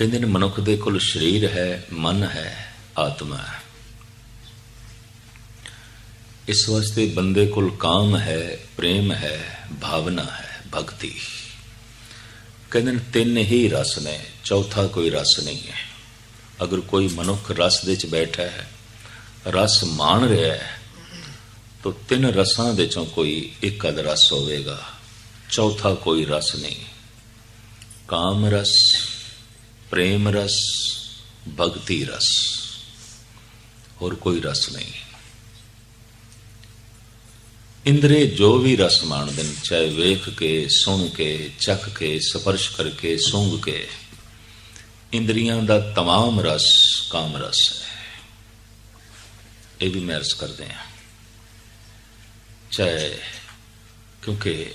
ਕਹਿੰਦੇ ਨੇ, ਮਨੁੱਖ ਦੇ ਕੋਲ ਸਰੀਰ ਹੈ, ਮਨ ਹੈ, ਆਤਮਾ ਹੈ। ਇਸ ਵਾਸਤੇ ਬੰਦੇ ਕੋਲ ਕਾਮ ਹੈ, ਪ੍ਰੇਮ ਹੈ, ਭਾਵਨਾ ਹੈ, ਭਗਤੀ। ਕਹਿੰਦੇ ਨੇ, ਤਿੰਨ ਹੀ ਰਸ ਨੇ, ਚੌਥਾ ਕੋਈ ਰਸ ਨਹੀਂ ਹੈ। ਅਗਰ ਕੋਈ ਮਨੁੱਖ ਰਸ ਦੇ ਵਿੱਚ ਬੈਠਾ ਹੈ, ਰਸ ਮਾਣ ਰਿਹਾ ਹੈ, ਤਾਂ ਤਿੰਨ ਰਸਾਂ ਦੇ ਚੋਂ ਕੋਈ ਇੱਕ ਅਦ ਰਸ ਹੋਵੇਗਾ। ਚੌਥਾ ਕੋਈ ਰਸ ਨਹੀਂ। ਕਾਮ ਰਸ ਪ੍ਰੇਮ ਰਸ ਭਗਤੀ ਰਸ ਹੋਰ ਕੋਈ ਰਸ ਨਹੀਂ ਇੰਦਰੇ ਜੋ ਵੀ ਰਸ ਮਾਣਦੇ ਨੇ ਚਾਹੇ ਵੇਖ ਕੇ ਸੁਣ ਕੇ ਚੱਖ ਕੇ ਸਪਰਸ਼ ਕਰਕੇ ਸੂੰਘ ਕੇ ਇੰਦਰੀਆਂ ਦਾ तमाम ਰਸ ਕਾਮ ਰਸ ਹੈ ਇਹ ਵੀ ਮੈਂ ਅਰਜ਼ ਕਰਦੇ ਹਾਂ ਚਾਹੇ ਕਿਉਂਕਿ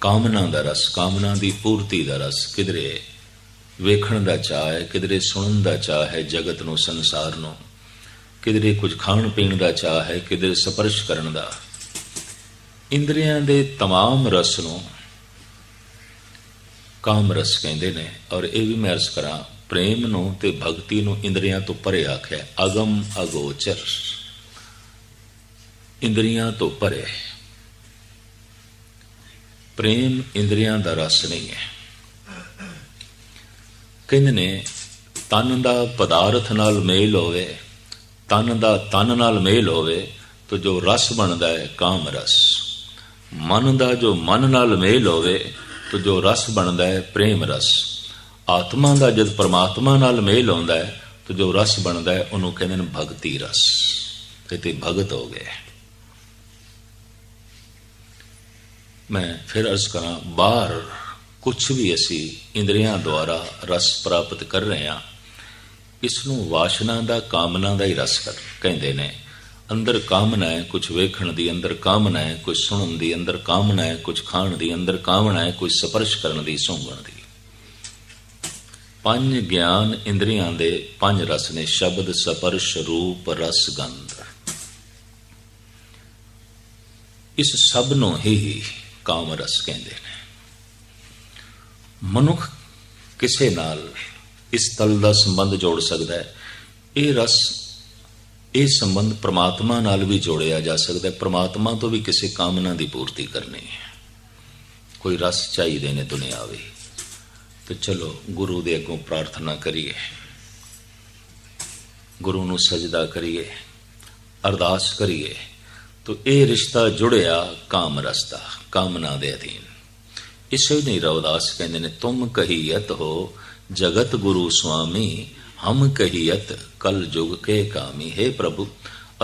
ਕਾਮਨਾ ਦਾ ਰਸ ਕਾਮਨਾ ਦੀ ਪੂਰਤੀ ਦਾ ਰਸ ਕਿਧਰੇ ਵੇਖਣ ਦਾ ਚਾਹ ਹੈ ਕਿਧਰੇ ਸੁਣਨ ਦਾ ਚਾਹ ਹੈ ਜਗਤ ਨੂੰ ਸੰਸਾਰ ਨੂੰ ਕਿਧਰੇ ਕੁਝ ਖਾਣ ਪੀਣ ਦਾ ਚਾਹ ਹੈ ਕਿਧਰੇ ਸਪਰਸ਼ ਕਰਨ ਦਾ ਇੰਦਰੀਆਂ ਦੇ तमाम ਰਸ ਨੂੰ ਕਾਮ ਰਸ ਕਹਿੰਦੇ ਨੇ ਔਰ ਇਹ ਵੀ ਮੈਂ ਅਰਜ਼ ਕਰਾਂ ਪ੍ਰੇਮ ਨੂੰ ਤੇ ਭਗਤੀ ਨੂੰ ਇੰਦਰੀਆਂ ਤੋਂ ਪਰੇ ਆਖਿਆ ਅਗਮ ਅਗੋਚਰ ਇੰਦਰੀਆਂ ਤੋਂ ਪਰੇ ਪ੍ਰੇਮ ਇੰਦਰੀਆਂ ਦਾ ਰਸ ਨਹੀਂ ਹੈ ਕਹਿੰਦੇ ਨੇ, ਤਨ ਦਾ ਪਦਾਰਥ ਨਾਲ ਮੇਲ ਹੋਵੇ, ਤਨ ਦਾ ਤਨ ਨਾਲ ਮੇਲ ਹੋਵੇ, ਤਾਂ ਜੋ ਰਸ ਬਣਦਾ ਹੈ, ਕਾਮ ਰਸ। ਮਨ ਦਾ ਜੋ ਮਨ ਨਾਲ ਮੇਲ ਹੋਵੇ, ਤਾਂ ਜੋ ਰਸ ਬਣਦਾ ਹੈ, ਪ੍ਰੇਮ ਰਸ। ਆਤਮਾ ਦਾ ਜਦ ਪਰਮਾਤਮਾ ਨਾਲ ਮੇਲ ਹੁੰਦਾ ਹੈ, ਤਾਂ ਜੋ ਰਸ ਬਣਦਾ ਹੈ, ਉਹਨੂੰ ਕਹਿੰਦੇ ਨੇ ਭਗਤੀ ਰਸ। ਤੇ ਭਗਤ ਹੋ ਗਏ। ਮੈਂ ਫਿਰ ਅਰਜ਼ ਕਰਾਂ, ਬਾਹਰ ਕੁਝ ਵੀ ਅਸੀਂ ਇੰਦਰੀਆਂ ਦੁਆਰਾ ਰਸ ਪ੍ਰਾਪਤ ਕਰ ਰਹੇ ਹਾਂ ਇਸ ਨੂੰ ਵਾਸ਼ਨਾ ਦਾ, ਕਾਮਨਾ ਦਾ ਹੀ ਰਸ ਕਰ ਕਹਿੰਦੇ ਨੇ। ਅੰਦਰ ਕਾਮਨਾ ਹੈ ਕੁਝ ਵੇਖਣ ਦੀ ਅੰਦਰ ਕਾਮਨਾ ਹੈ ਕੁਝ ਸੁਣਨ ਦੀ ਅੰਦਰ ਕਾਮਨਾ ਹੈ ਕੁਝ ਖਾਣ ਦੀ ਅੰਦਰ ਕਾਮਨਾ ਹੈ ਕੁਝ ਸਪਰਸ਼ ਕਰਨ ਦੀ, ਸੌਂਗਣ ਦੀ। ਪੰਜ ਗਿਆਨ ਇੰਦਰੀਆਂ ਦੇ ਪੰਜ ਰਸ ਨੇ, ਸ਼ਬਦ, ਸਪਰਸ਼, ਰੂਪ, ਰਸ, ਗੰਧ। ਇਸ ਸਭ ਨੂੰ ਹੀ ਕਾਮ ਰਸ ਕਹਿੰਦੇ ਨੇ। ਮਨੁੱਖ ਕਿਸੇ ਨਾਲ ਇਸ ਤਲ ਦਾ ਸੰਬੰਧ ਜੋੜ ਸਕਦਾ ਹੈ। ਇਹ ਰਸ, ਇਹ ਸੰਬੰਧ ਪ੍ਰਮਾਤਮਾ ਨਾਲ ਵੀ ਜੋੜਿਆ ਜਾ ਸਕਦਾ ਹੈ। ਪ੍ਰਮਾਤਮਾ ਤੋਂ ਵੀ ਕਿਸੇ ਕਾਮਨਾ ਦੀ ਪੂਰਤੀ ਕਰਨੀ ਹੈ। ਕੋਈ ਰਸ ਚਾਹੀਦੇ ਨੇ ਦੁਨਿਆਵੀ। ਤੇ ਚਲੋ, ਗੁਰੂ ਦੇ ਅੱਗੋਂ ਪ੍ਰਾਰਥਨਾ ਕਰੀਏ। ਗੁਰੂ ਨੂੰ ਸਜਦਾ ਕਰੀਏ। ਅਰਦਾਸ ਕਰੀਏ। ਤੋ ਇਹ ਰਿਸ਼ਤਾ ਜੁੜਿਆ ਕਾਮ ਰਸਤਾ, ਕਾਮਨਾ ਦੇ ਅਧੀਨ। ਇਸੇ ਨਹੀਂ ਰਵਦਾਸ ਕਹਿੰਦੇ ਨੇ, ਤੁਮ ਕਹੀਅਤ ਹੋ, ਜਗਤ ਗੁਰੂ ਸੁਆਮੀ, ਹਮ ਕਹੀਅਤ, ਕਲ ਜੁਗ ਕੇ ਕਾਮੀ, ਹੈ ਪ੍ਰਭੂ,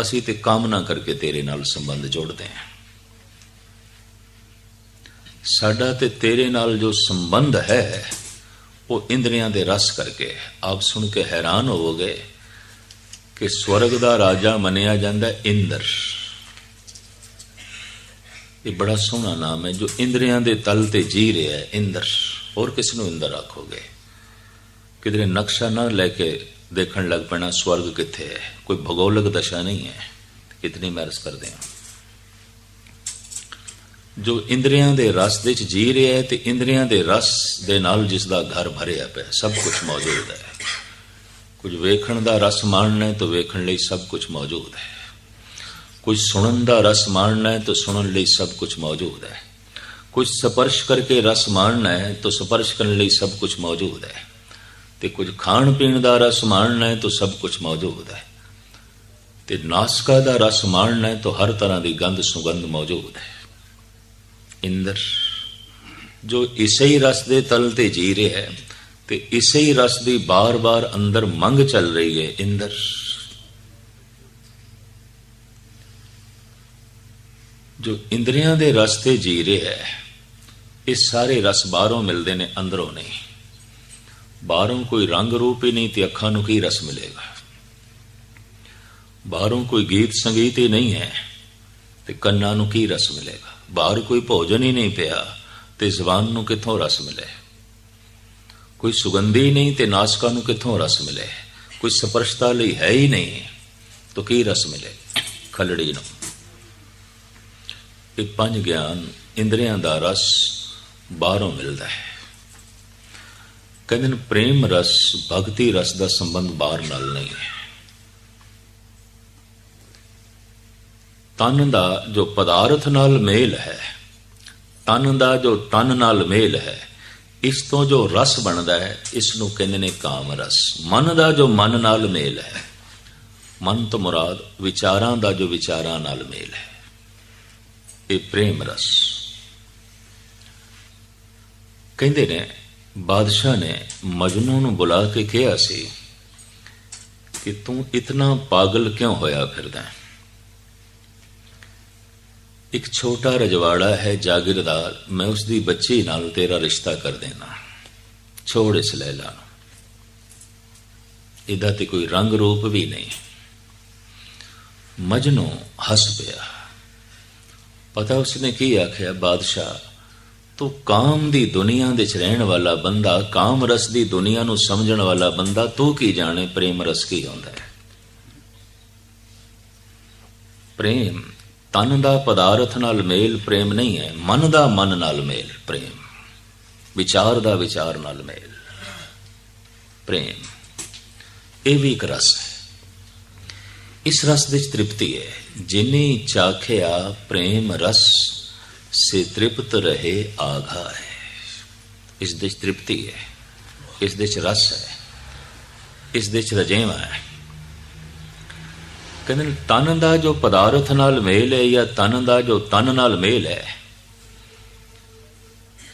ਅਸੀਂ ਤੇ ਕਾਮਨਾ ਕਰਕੇ ਤੇਰੇ ਨਾਲ ਸੰਬੰਧ ਜੋੜਦੇ ਹਾਂ। ਸਾਡਾ ਤੇ ਤੇਰੇ ਨਾਲ ਜੋ ਸੰਬੰਧ ਹੈ, ਉਹ ਇੰਦਰੀਆਂ ਦੇ ਰਸ ਕਰਕੇ ਆਪ ਸੁਣ ਕੇ ਹੈਰਾਨ ਹੋਵੋਗੇ ਕਿ ਸਵਰਗ ਦਾ ਰਾਜਾ ਮੰਨਿਆ ਜਾਂਦਾ ਇੰਦਰ। ਇਹ ਬੜਾ ਸੋਹਣਾ ਨਾਮ ਹੈ, ਜੋ ਇੰਦਰੀਆਂ ਦੇ ਤਲ ਤੇ ਜੀ ਰਿਹਾ ਹੈ, ਇੰਦਰ। ਹੋਰ ਕਿਸ ਨੂੰ ਇੰਦਰ ਆਖੋਗੇ? ਕਿਧਰੇ ਨਕਸ਼ਾ ਨਾ ਲੈ ਕੇ ਦੇਖਣ ਲੱਗ ਪੈਣਾ, ਸਵਰਗ ਕਿੱਥੇ ਹੈ? ਕੋਈ ਭੂਗੋਲਿਕ ਦਸ਼ਾ ਨਹੀਂ ਹੈ। ਇਤਨੀ ਮਰਜ਼ ਕਰਦੇ ਹਾਂ। ਜੋ ਇੰਦਰੀਆਂ ਦੇ ਰਸ ਦੇ ਵਿੱਚ ਜੀ ਰਿਹਾ ਹੈ ਤੇ ਇੰਦਰੀਆਂ ਦੇ ਰਸ ਦੇ ਨਾਲ ਜਿਸ ਦਾ ਘਰ ਭਰਿਆ ਪਿਆ ਸਭ ਕੁਝ ਮੌਜੂਦ ਹੈ। ਕੁਝ ਵੇਖਣ ਦਾ ਰਸ ਮਾਣਨਾ ਹੈ, ਤਾਂ ਵੇਖਣ ਲਈ ਸਭ ਕੁਝ ਮੌਜੂਦ ਹੈ। ਕੁਝ ਸੁਣਨ ਦਾ ਰਸ ਮਾਣਨਾ ਹੈ ਤਾਂ ਸੁਣਨ ਲਈ ਸਭ ਕੁਝ ਮੌਜੂਦ ਹੈ। ਕੁਝ ਸਪਰਸ਼ ਕਰਕੇ ਰਸ ਮਾਣਨਾ ਹੈ ਤਾਂ ਸਪਰਸ਼ ਕਰਨ ਲਈ ਸਭ ਕੁਝ ਮੌਜੂਦ ਹੈ। ਤੇ ਕੁਝ ਖਾਣ ਪੀਣ ਦਾ ਰਸ ਮਾਣਨਾ ਹੈ ਤਾਂ ਸਭ ਕੁਝ ਮੌਜੂਦ ਹੈ। ਤੇ ਨਾਸਕਾ ਦਾ ਰਸ ਮਾਣਨਾ ਹੈ ਤਾਂ ਹਰ ਤਰ੍ਹਾਂ ਦੀ ਗੰਧ ਸੁਗੰਧ ਮੌਜੂਦ ਹੈ। ਇੰਦਰ, ਜੋ ਇਸੇ ਹੀ ਰਸ ਦੇ ਤਲ ਤੇ ਜੀ ਰਿਹਾ ਹੈ ਤੇ ਇਸੇ ਹੀ ਰਸ ਦੀ ਬਾਰ-ਬਾਰ ਅੰਦਰ ਮੰਗ ਚੱਲ ਰਹੀ ਹੈ। ਇੰਦਰ। ਜੋ ਇੰਦਰੀਆਂ ਦੇ ਰਸ ਤੇ ਜੀ ਰਿਹਾ ਹੈ, ਇਹ ਸਾਰੇ ਰਸ ਬਾਹਰੋਂ ਮਿਲਦੇ ਨੇ, ਅੰਦਰੋਂ ਨਹੀਂ। ਬਾਹਰੋਂ ਕੋਈ ਰੰਗ ਰੂਪ ਹੀ ਨਹੀਂ ਤੇ ਅੱਖਾਂ ਨੂੰ ਕੀ ਰਸ ਮਿਲੇਗਾ? ਬਾਹਰੋਂ ਕੋਈ ਗੀਤ ਸੰਗੀਤ ਹੀ ਨਹੀਂ ਹੈ ਤੇ ਕੰਨਾਂ ਨੂੰ ਕੀ ਰਸ ਮਿਲੇਗਾ? ਬਾਹਰ ਕੋਈ ਭੋਜਨ ਹੀ ਨਹੀਂ ਪਿਆ ਤੇ ਜ਼ਬਾਨ ਨੂੰ ਕਿੱਥੋਂ ਰਸ ਮਿਲੇ? ਕੋਈ ਸੁਗੰਧੀ ਨਹੀਂ ਤੇ ਨਾਸਕਾਂ ਨੂੰ ਕਿੱਥੋਂ ਰਸ ਮਿਲੇ? ਕੋਈ ਸਪਰਸ਼ਤਾ ਲਈ ਹੈ ਹੀ ਨਹੀਂ, ਤਾਂ ਕੀ ਰਸ ਮਿਲੇ? ਖਲੜੀ ਨੂੰ। ਇਹ ਪੰਜ ਗਿਆਨ ਇੰਦਰੀਆਂ ਦਾ ਰਸ ਬਾਹਰੋਂ ਮਿਲਦਾ ਹੈ। ਕਹਿੰਦੇ ਨੇ ਪ੍ਰੇਮ ਰਸ ਭਗਤੀ ਰਸ ਦਾ ਸੰਬੰਧ ਬਾਹਰ ਨਾਲ ਨਹੀਂ ਹੈ। ਤਨ ਦਾ ਜੋ ਪਦਾਰਥ ਨਾਲ ਮੇਲ ਹੈ, ਤਨ ਦਾ ਜੋ ਤਨ ਨਾਲ ਮੇਲ ਹੈ, ਇਸ ਤੋਂ ਜੋ ਰਸ ਬਣਦਾ ਹੈ, ਇਸ ਨੂੰ ਕਹਿੰਦੇ ਨੇ ਕਾਮ ਰਸ। ਮਨ ਦਾ ਜੋ ਮਨ ਨਾਲ ਮੇਲ ਹੈ, ਮਨ ਤੋਂ ਮੁਰਾਦ ਵਿਚਾਰਾਂ ਦਾ ਜੋ ਵਿਚਾਰਾਂ ਨਾਲ ਮੇਲ ਹੈ। ਇਹ ਪ੍ਰੇਮ ਰਸ। ਕਹਿੰਦੇ ਨੇ, ਬਾਦਸ਼ਾਹ ਨੇ ਮਜਨੂ ਨੂੰ ਬੁਲਾ ਕੇ ਕਿਹਾ ਸੀ ਕਿ ਤੂੰ ਇਤਨਾ ਪਾਗਲ ਕਿਉਂ ਹੋਇਆ ਫਿਰਦਾ ਹੈ? ਇੱਕ ਛੋਟਾ ਰਜਵਾੜਾ ਹੈ ਜਾਗੀਰਦਾਰ ਮੈਂ ਉਸ ਦੀ ਬੱਚੀ ਨਾਲ ਤੇਰਾ ਰਿਸ਼ਤਾ ਕਰ ਦੇਣਾ। ਛੋੜ ਇਸ ਲੈਲਾ ਨੂੰ। ਇਹਦਾ ਤੇ ਕੋਈ ਰੰਗ ਰੂਪ ਵੀ ਨਹੀਂ। ਮਜਨੂ ਹੱਸ ਪਿਆ। ਪਤਾ ਉਸਨੇ ਕੀ ਆਖਿਆ, ਬਾਦਸ਼ਾਹ? ਤੂੰ ਕਾਮ ਦੀ ਦੁਨੀਆ ਦੇ ਚ ਰਹਿਣ ਵਾਲਾ ਬੰਦਾ, ਕਾਮ ਰਸ ਦੀ ਦੁਨੀਆ ਨੂੰ ਸਮਝਣ ਵਾਲਾ ਬੰਦਾ, ਤੂੰ ਕੀ ਜਾਣੇ ਪ੍ਰੇਮ ਰਸ ਕੀ ਹੁੰਦਾ ਹੈ? ਪ੍ਰੇਮ ਤਨ ਦਾ ਪਦਾਰਥ ਨਾਲ ਮੇਲ ਪ੍ਰੇਮ ਨਹੀਂ ਹੈ, ਮਨ ਦਾ ਮਨ ਨਾਲ ਮੇਲ ਪ੍ਰੇਮ, ਵਿਚਾਰ ਦਾ ਵਿਚਾਰ ਨਾਲ ਮੇਲ। ਪ੍ਰੇਮ, ਇਹ ਵੀ ਇੱਕ ਰਸ ਹੈ। ਇਸ ਰਸ ਵਿੱਚ ਤ੍ਰਿਪਤੀ ਹੈ ਜਿਨੇ ਚਾਖਿਆ ਪ੍ਰੇਮ ਰਸ ਸੇ ਤ੍ਰਿਪਤ ਰਹੇ ਆਘਾ ਹੈ ਇਸ ਦੇ ਤ੍ਰਿਪਤੀ ਹੈ ਇਸ ਦੇ ਚ ਰਸ ਹੈ ਇਸ ਦੇ ਚ ਰਜੇਵਾ ਹੈ ਕਹਿੰਦੇ ਤਨ ਦਾ ਜੋ ਪਦਾਰਥ ਨਾਲ ਮੇਲ ਹੈ ਜਾਂ ਤਨ ਦਾ ਜੋ ਤਨ ਨਾਲ ਮੇਲ ਹੈ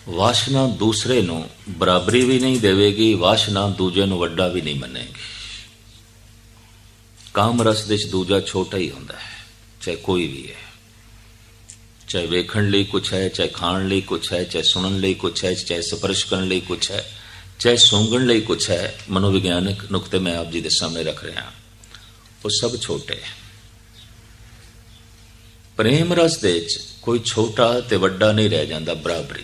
ਵਾਸ਼ਨਾ ਦੂਸਰੇ ਨੂੰ ਬਰਾਬਰੀ ਵੀ ਨਹੀਂ ਦੇਵੇਗੀ ਵਾਸ਼ਨਾ ਦੂਜੇ ਨੂੰ ਵੱਡਾ ਵੀ ਨਹੀਂ ਮੰਨੇਗੀ ਕਾਮ ਰਸ ਦੇ ਚ ਦੂਜਾ ਛੋਟਾ ਹੀ ਹੁੰਦਾ ਹੈ, ਚਾਹੇ ਕੋਈ ਵੀ ਹੈ। ਚਾਹੇ ਵੇਖਣ ਲਈ ਕੁਛ ਹੈ, ਚਾਹੇ ਖਾਣ ਲਈ ਕੁਛ ਹੈ, ਚਾਹੇ ਸੁਣਨ ਲਈ ਕੁਛ ਹੈ, ਚਾਹੇ ਸਪਰਸ਼ ਕਰਨ ਲਈ ਕੁਛ ਹੈ, ਚਾਹੇ ਸੌਂਗਣ ਲਈ ਕੁਛ ਹੈ, ਮਨੋਵਿਗਿਆਨਕ ਨੁਕਤੇ ਮੈਂ ਆਪ ਜੀ ਦੇ ਸਾਹਮਣੇ ਰੱਖ ਰਿਹਾ ਉਹ ਸਭ ਛੋਟੇ ਹੈ। ਪ੍ਰੇਮ ਰਸ ਦੇ ਵਿੱਚ ਕੋਈ ਛੋਟਾ ਤੇ ਵੱਡਾ ਨਹੀਂ ਰਹਿ ਜਾਂਦਾ, ਬਰਾਬਰੀ।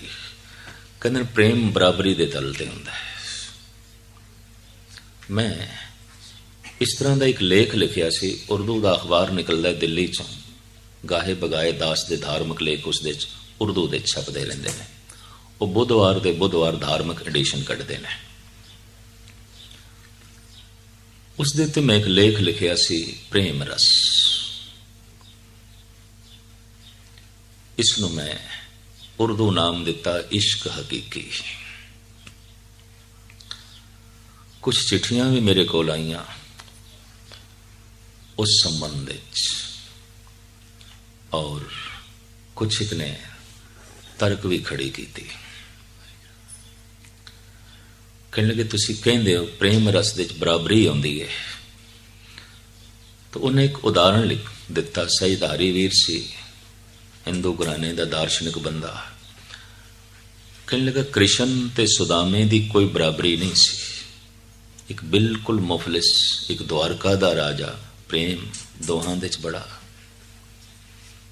ਕਹਿੰਦੇ ਪ੍ਰੇਮ ਬਰਾਬਰੀ ਦੇ ਤਲ ਤੇ ਹੁੰਦਾ ਹੈ। ਮੈਂ ਇਸ ਤਰ੍ਹਾਂ ਦਾ ਇੱਕ ਲੇਖ ਲਿਖਿਆ ਸੀ, ਉਰਦੂ ਦਾ ਅਖਬਾਰ ਨਿਕਲਦਾ ਦਿੱਲੀ ਚੋਂ। ਗਾਹੇ ਬਗਾਏ ਦਾਸ ਦੇ ਧਾਰਮਿਕ ਲੇਖ ਉਸ ਦੇ ਚ ਉਰਦੂ ਦੇ ਛਪਦੇ ਰਹਿੰਦੇ ਨੇ। ਉਹ ਬੁੱਧਵਾਰ ਦੇ ਬੁੱਧਵਾਰ ਧਾਰਮਿਕ ਐਡੀਸ਼ਨ ਕੱਢਦੇ ਨੇ। ਉਸ ਦੇ ਤੇ ਮੈਂ ਇੱਕ ਲੇਖ ਲਿਖਿਆ ਸੀ, ਪ੍ਰੇਮ ਰਸ। ਇਸ ਨੂੰ ਮੈਂ ਉਰਦੂ ਨਾਮ ਦਿੱਤਾ ਇਸ਼ਕ ਹਕੀਕੀ। ਕੁਝ ਚਿੱਠੀਆਂ ਵੀ ਮੇਰੇ ਕੋਲ ਆਈਆਂ। ਉਸ ਸੰਬੰਧ ਵਿੱਚ ਔਰ ਕੁਛ ਇੱਕ ਨੇ ਤਰਕ ਵੀ ਖੜੀ ਕੀਤੀ ਕਹਿਣ ਲੱਗੇ ਤੁਸੀਂ ਕਹਿੰਦੇ ਹੋ ਪ੍ਰੇਮ ਰਸ ਦੇ ਵਿੱਚ ਬਰਾਬਰੀ ਆਉਂਦੀ ਹੈ ਤਾਂ ਉਹਨੇ ਇੱਕ ਉਦਾਹਰਣ ਲਿਖ ਦਿੱਤਾ ਸਹੀਦਾਰੀ ਵੀਰ ਸੀ ਹਿੰਦੂ ਘਰਾਣੇ ਦਾ ਦਾਰਸ਼ਨਿਕ ਬੰਦਾ ਕਹਿਣ ਲੱਗਾ ਕ੍ਰਿਸ਼ਨ ਤੇ ਸੁਦਾਮੇ ਦੀ ਕੋਈ ਬਰਾਬਰੀ ਨਹੀਂ ਸੀ ਇੱਕ ਬਿਲਕੁਲ ਮੁਫਲਿਸ ਇੱਕ ਦਵਾਰਕਾ ਦਾ ਰਾਜਾ ਪ੍ਰੇਮ ਦੋਹਾਂ ਦੇ ਵਿੱਚ ਬੜਾ।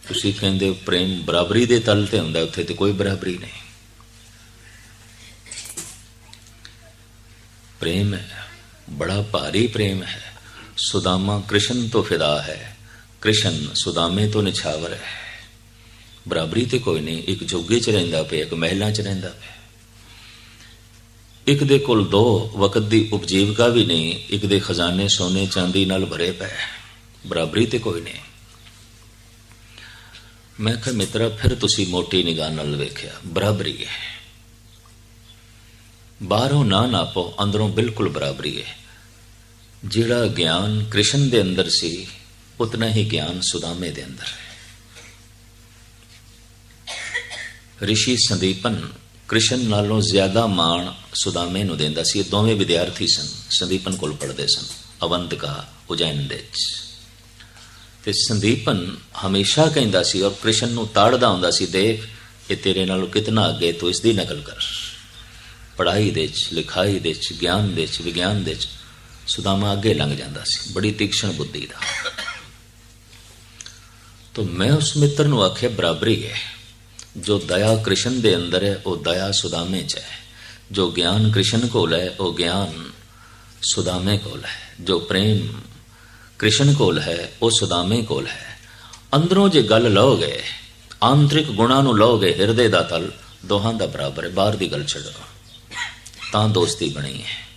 ਤੁਸੀਂ ਕਹਿੰਦੇ ਪ੍ਰੇਮ ਬਰਾਬਰੀ ਦੇ ਤਲ ਤੇ ਹੁੰਦਾ, ਉੱਥੇ ਤੇ ਕੋਈ ਬਰਾਬਰੀ ਨਹੀਂ। ਪ੍ਰੇਮ ਹੈ, ਬੜਾ ਭਾਰੀ ਪ੍ਰੇਮ ਹੈ। ਸੁਦਾਮਾ ਕ੍ਰਿਸ਼ਨ ਤੋਂ ਫਿਦਾ ਹੈ, ਕ੍ਰਿਸ਼ਨ ਸੁਦਾਮੇ ਤੋਂ ਨਿਛਾਵਰ ਹੈ। ਬਰਾਬਰੀ ਤੇ ਕੋਈ ਨਹੀਂ, ਇੱਕ ਜੋਗੇ ਚ ਰਹਿੰਦਾ ਪਿਆ, ਇੱਕ ਮਹਿਲਾ ਚ ਰਹਿੰਦਾ ਪਿਆ। ਇੱਕ ਦੇ ਕੋਲ ਦੋ ਵਕਤ ਦੀ ਉਪਜੀਵਕਾ ਵੀ ਨਹੀਂ, ਇੱਕ ਦੇ ਖਜ਼ਾਨੇ ਸੋਨੇ ਚਾਂਦੀ ਨਾਲ ਭਰੇ ਪਏ। ਬਰਾਬਰੀ ਤੇ ਕੋਈ ਨਹੀਂ। ਮੈਂ ਕਿਹਾ, ਮਿੱਤਰਾ, ਫਿਰ ਤੁਸੀਂ ਮੋਟੀ ਨਿਗਾਹ ਨਾਲ ਵੇਖਿਆ, ਬਰਾਬਰੀ ਹੈ। ਬਾਹਰੋਂ ਨਾ ਨਾਪੋ, ਅੰਦਰੋਂ ਬਿਲਕੁਲ ਬਰਾਬਰੀ ਹੈ। ਜਿਹੜਾ ਗਿਆਨ ਕ੍ਰਿਸ਼ਨ ਦੇ ਅੰਦਰ ਸੀ, ਉਤਨਾ ਹੀ ਗਿਆਨ ਸੁਦਾਮੇ ਦੇ ਅੰਦਰ ਹੈ। ਰਿਸ਼ੀ ਸੰਦੀਪਨ ਕ੍ਰਿਸ਼ਨ ਨਾਲੋਂ ਜ਼ਿਆਦਾ ਮਾਣ ਸੁਦਾਮੇ ਨੂੰ ਦਿੰਦਾ ਸੀ। ਇਹ ਦੋਵੇਂ ਵਿਦਿਆਰਥੀ ਸਨ, ਸੰਦੀਪਨ ਕੋਲ ਪੜ੍ਹਦੇ ਸਨ ਅਵੰਤਕਾ ਉਜੈਨ ਦੇ ਵਿੱਚ। ਤੇ ਸੰਦੀਪਨ ਹਮੇਸ਼ਾ ਕਹਿੰਦਾ ਸੀ ਔਰ ਕ੍ਰਿਸ਼ਨ ਨੂੰ ਤਾੜਦਾ ਹੁੰਦਾ ਸੀ, ਦੇਖ, ਇਹ ਤੇਰੇ ਨਾਲੋਂ ਕਿਤਨਾ ਅੱਗੇ ਤੂੰ ਇਸ ਦੀ ਨਕਲ ਕਰ। ਪੜ੍ਹਾਈ ਦੇ ਵਿੱਚ ਲਿਖਾਈ ਦੇ ਵਿੱਚ ਗਿਆਨ ਦੇ ਵਿੱਚ ਵਿਗਿਆਨ ਦੇ ਵਿੱਚ ਸੁਦਾਮਾ ਅੱਗੇ ਲੰਘ ਜਾਂਦਾ ਸੀ, ਬੜੀ ਤੀਕਸ਼ਣ ਬੁੱਧੀ ਦਾ। ਤੋ ਮੈਂ ਉਸ ਮਿੱਤਰ ਨੂੰ ਆਖਿਆ, ਬਰਾਬਰੀ ਹੈ। ਜੋ ਦਇਆ ਕ੍ਰਿਸ਼ਨ ਦੇ ਅੰਦਰ ਹੈ, ਉਹ ਦਇਆ ਸੁਦਾਮੇ ਚ ਹੈ। ਜੋ ਗਿਆਨ ਕ੍ਰਿਸ਼ਨ ਕੋਲ ਹੈ, ਉਹ ਗਿਆਨ ਸੁਦਾਮੇ ਕੋਲ ਹੈ। ਜੋ ਪ੍ਰੇਮ ਕ੍ਰਿਸ਼ਨ ਕੋਲ ਹੈ, ਉਹ ਸੁਦਾਮੇ ਕੋਲ ਹੈ। ਅੰਦਰੋਂ ਜੇ ਗੱਲ ਲਓਗੇ, ਆਂਤਰਿਕ ਗੁਣਾਂ ਨੂੰ ਲਓਗੇ ਹਿਰਦੇ ਦਾ ਤਲ, ਦੋਹਾਂ ਦਾ ਬਰਾਬਰ ਹੈ। ਬਾਹਰ ਦੀ ਗੱਲ ਛੱਡੋ। ਤਾਂ ਦੋਸਤੀ ਬਣੀ ਹੈ।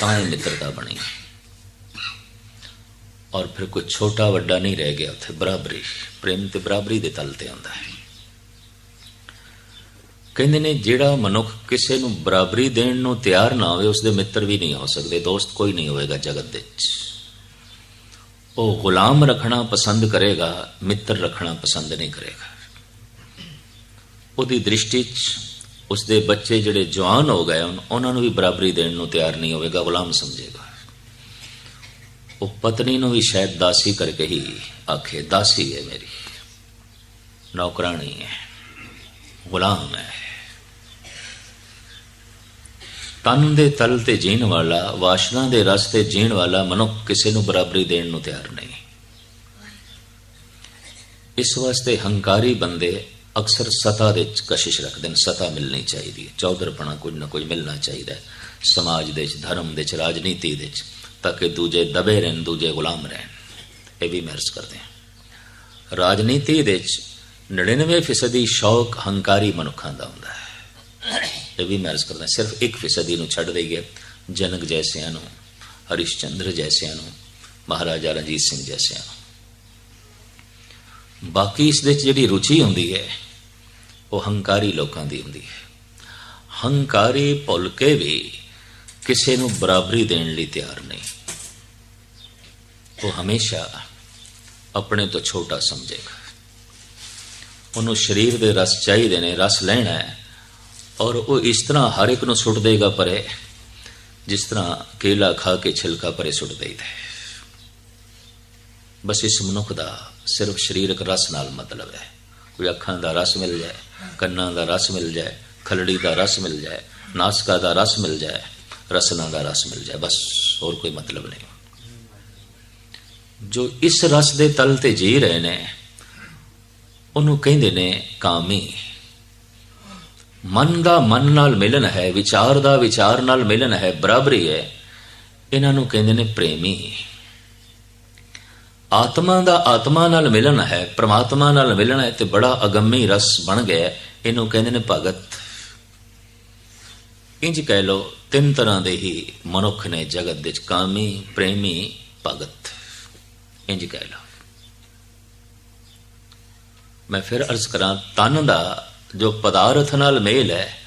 ਤਾਂ ਇਹ ਮਿੱਤਰਤਾ ਬਣੀ ਹੈ। ਔਰ ਫਿਰ ਕੋਈ ਛੋਟਾ ਵੱਡਾ ਨਹੀਂ ਰਹਿ ਗਿਆ ਉੱਥੇ, ਬਰਾਬਰੀ। ਪ੍ਰੇਮ ਤੇ ਬਰਾਬਰੀ ਦੇ ਤਲ ਤੇ ਆਉਂਦਾ ਹੈ। ਕਹਿੰਦੇ ਨੇ, ਜਿਹੜਾ ਮਨੁੱਖ ਕਿਸੇ ਨੂੰ ਬਰਾਬਰੀ ਦੇਣ ਨੂੰ ਤਿਆਰ ਨਾ ਹੋਵੇ ਉਸ ਦੇ ਮਿੱਤਰ ਵੀ ਨਹੀਂ ਹੋ ਸਕਦੇ, ਦੋਸਤ ਕੋਈ ਨਹੀਂ ਹੋਵੇਗਾ ਜਗਤ ਦੇ ਵਿੱਚ। ਉਹ ਗੁਲਾਮ ਰੱਖਣਾ ਪਸੰਦ ਕਰੇਗਾ, ਮਿੱਤਰ ਰੱਖਣਾ ਪਸੰਦ ਨਹੀਂ ਕਰੇਗਾ। ਉਹਦੀ ਦ੍ਰਿਸ਼ਟੀ 'ਚ ਉਸਦੇ ਬੱਚੇ ਜਿਹੜੇ ਜਵਾਨ ਹੋ ਗਏ ਉਹਨਾਂ ਨੂੰ ਵੀ ਬਰਾਬਰੀ ਦੇਣ ਨੂੰ ਤਿਆਰ ਨਹੀਂ ਹੋਵੇਗਾ, ਗੁਲਾਮ ਸਮਝੇਗਾ। ਉਹ ਪਤਨੀ ਨੂੰ ਵੀ ਸ਼ਾਇਦ ਦਾਸੀ ਕਰਕੇ ਹੀ ਆਖੇ, ਦਾਸੀ ਹੈ ਮੇਰੀ, ਨੌਕਰਾਣੀ ਹੈ, ਗੁਲਾਮ ਹੈ। ਤਨ ਦੇ ਤਲ ਤੇ ਜੀਣ ਵਾਲਾ, ਵਾਸ਼ਨਾ ਦੇ ਰਸ 'ਤੇ ਜੀਣ ਵਾਲਾ ਮਨੁੱਖ ਕਿਸੇ ਨੂੰ ਬਰਾਬਰੀ ਦੇਣ ਨੂੰ ਤਿਆਰ ਨਹੀਂ। ਇਸ ਵਾਸਤੇ ਹੰਕਾਰੀ ਬੰਦੇ ਅਕਸਰ ਸਤਾ ਦੇ ਵਿੱਚ ਕਸ਼ਿਸ਼ ਰੱਖਦੇ ਨੇ, ਸਤਾ ਮਿਲਣੀ ਚਾਹੀਦੀ ਹੈ। ਚੌਧਰਪਣਾ ਕੁਝ ਨਾ ਕੁਝ ਮਿਲਣਾ ਚਾਹੀਦਾ ਹੈ। ਸਮਾਜ ਦੇ ਵਿੱਚ, ਧਰਮ ਦੇ ਵਿੱਚ, ਰਾਜਨੀਤੀ ਦੇ ਵਿੱਚ, ਤਾਂ ਕਿ ਦੂਜੇ ਦਬੇ ਰਹਿਣ, ਦੂਜੇ ਗੁਲਾਮ ਰਹਿਣ। ਇਹ ਵੀ ਮਹਿਰਸ ਕਰਦੇ ਹਾਂ। ਰਾਜਨੀਤੀ ਦੇ ਵਿੱਚ 99% ਸ਼ੌਕ ਹੰਕਾਰੀ ਮਨੁੱਖਾਂ ਦਾ ਹੁੰਦਾ ਹੈ। ਇਹ ਵੀ ਮਹਿਰਸ ਕਰਦੇ ਹਾਂ ਸਿਰਫ 1 ਫੀਸਦੀ ਨੂੰ ਛੱਡ ਦੇਈਏ ਜਨਕ ਜੈਸਿਆਂ ਨੂੰ, ਹਰਿਸ਼ਚੰਦਰ ਜੈਸਿਆਂ ਨੂੰ, ਮਹਾਰਾਜਾ ਰਣਜੀਤ ਸਿੰਘ ਜੈਸਿਆਂ ਨੂੰ। ਬਾਕੀ ਇਸ ਦੇ ਵਿੱਚ ਜਿਹੜੀ ਰੁਚੀ ਹੁੰਦੀ ਹੈ, ਉਹ ਹੰਕਾਰੀ ਲੋਕਾਂ ਦੀ ਹੁੰਦੀ ਹੈ। ਹੰਕਾਰੀ ਭੁੱਲਕੇ ਵੀ ਕਿਸੇ ਨੂੰ ਬਰਾਬਰੀ ਦੇਣ ਲਈ ਤਿਆਰ ਨਹੀਂ। ਉਹ ਹਮੇਸ਼ਾ ਆਪਣੇ ਤੋਂ ਛੋਟਾ ਸਮਝੇਗਾ। ਉਹਨੂੰ ਸਰੀਰ ਦੇ ਰਸ ਚਾਹੀਦੇ ਨੇ, ਰਸ ਲੈਣਾ ਹੈ। ਔਰ ਉਹ ਇਸ ਤਰ੍ਹਾਂ ਹਰ ਇੱਕ ਨੂੰ ਸੁੱਟ ਦੇਗਾ ਪਰੇ, ਜਿਸ ਤਰ੍ਹਾਂ ਕੇਲਾ ਖਾ ਕੇ ਛਿਲਕਾ ਪਰੇ ਸੁੱਟ ਦੇਈਦਾ ਬਸ ਇਸ ਮਨੁੱਖ ਦਾ ਸਿਰਫ ਸਰੀਰਕ ਰਸ ਨਾਲ ਮਤਲਬ ਹੈ। ਕੋਈ ਅੱਖਾਂ ਦਾ ਰਸ ਮਿਲ ਜਾਏ, ਕੰਨਾਂ ਦਾ ਰਸ ਮਿਲ ਜਾਏ, ਖਲੜੀ ਦਾ ਰਸ ਮਿਲ ਜਾਏ, ਨਾਸਕਾ ਦਾ ਰਸ ਮਿਲ ਜਾਏ, ਰਸਨਾ ਦਾ ਰਸ ਮਿਲ ਜਾਏ, ਬਸ ਹੋਰ ਕੋਈ ਮਤਲਬ ਨਹੀਂ। ਜੋ ਇਸ ਰਸ ਦੇ ਤਲ ਤੇ ਜੀ ਰਹੇ ਨੇ, ਉਹਨੂੰ ਕਹਿੰਦੇ ਨੇ ਕਾਮੀ। ਮਨ ਦਾ ਮਨ ਨਾਲ ਮਿਲਨ ਹੈ, ਵਿਚਾਰ ਦਾ ਵਿਚਾਰ ਨਾਲ ਮਿਲਨ ਹੈ, ਬਰਾਬਰੀ ਹੈ। ਇਹਨਾਂ ਨੂੰ ਕਹਿੰਦੇ ਨੇ ਪ੍ਰੇਮੀ। ਆਤਮਾ ਦਾ ਆਤਮਾ ਨਾਲ ਮਿਲਨ ਹੈ, ਪ੍ਰਮਾਤਮਾ ਨਾਲ ਮਿਲਣਾ ਹੈ ਤੇ ਬੜਾ ਅਗੰਮੀ ਰਸ ਬਣ ਗਿਆ ਇਹਨੂੰ ਕਹਿੰਦੇ ਨੇ ਭਗਤ। ਇੰਜ ਕਹਿ ਲੋ ਤਿੰਨ ਤਰ੍ਹਾਂ ਦੇ ਹੀ ਮਨੁੱਖ ਨੇ ਜਗਤ ਵਿੱਚ ਕਾਮੀ, ਪ੍ਰੇਮੀ, ਭਗਤ। ਇੰਜ ਕਹਿ ਲੋ ਮੈਂ ਫਿਰ ਅਰਜ਼ ਕਰਾਂ, ਤਨ ਦਾ ਜੋ ਪਦਾਰਥ ਨਾਲ ਮੇਲ ਹੈ,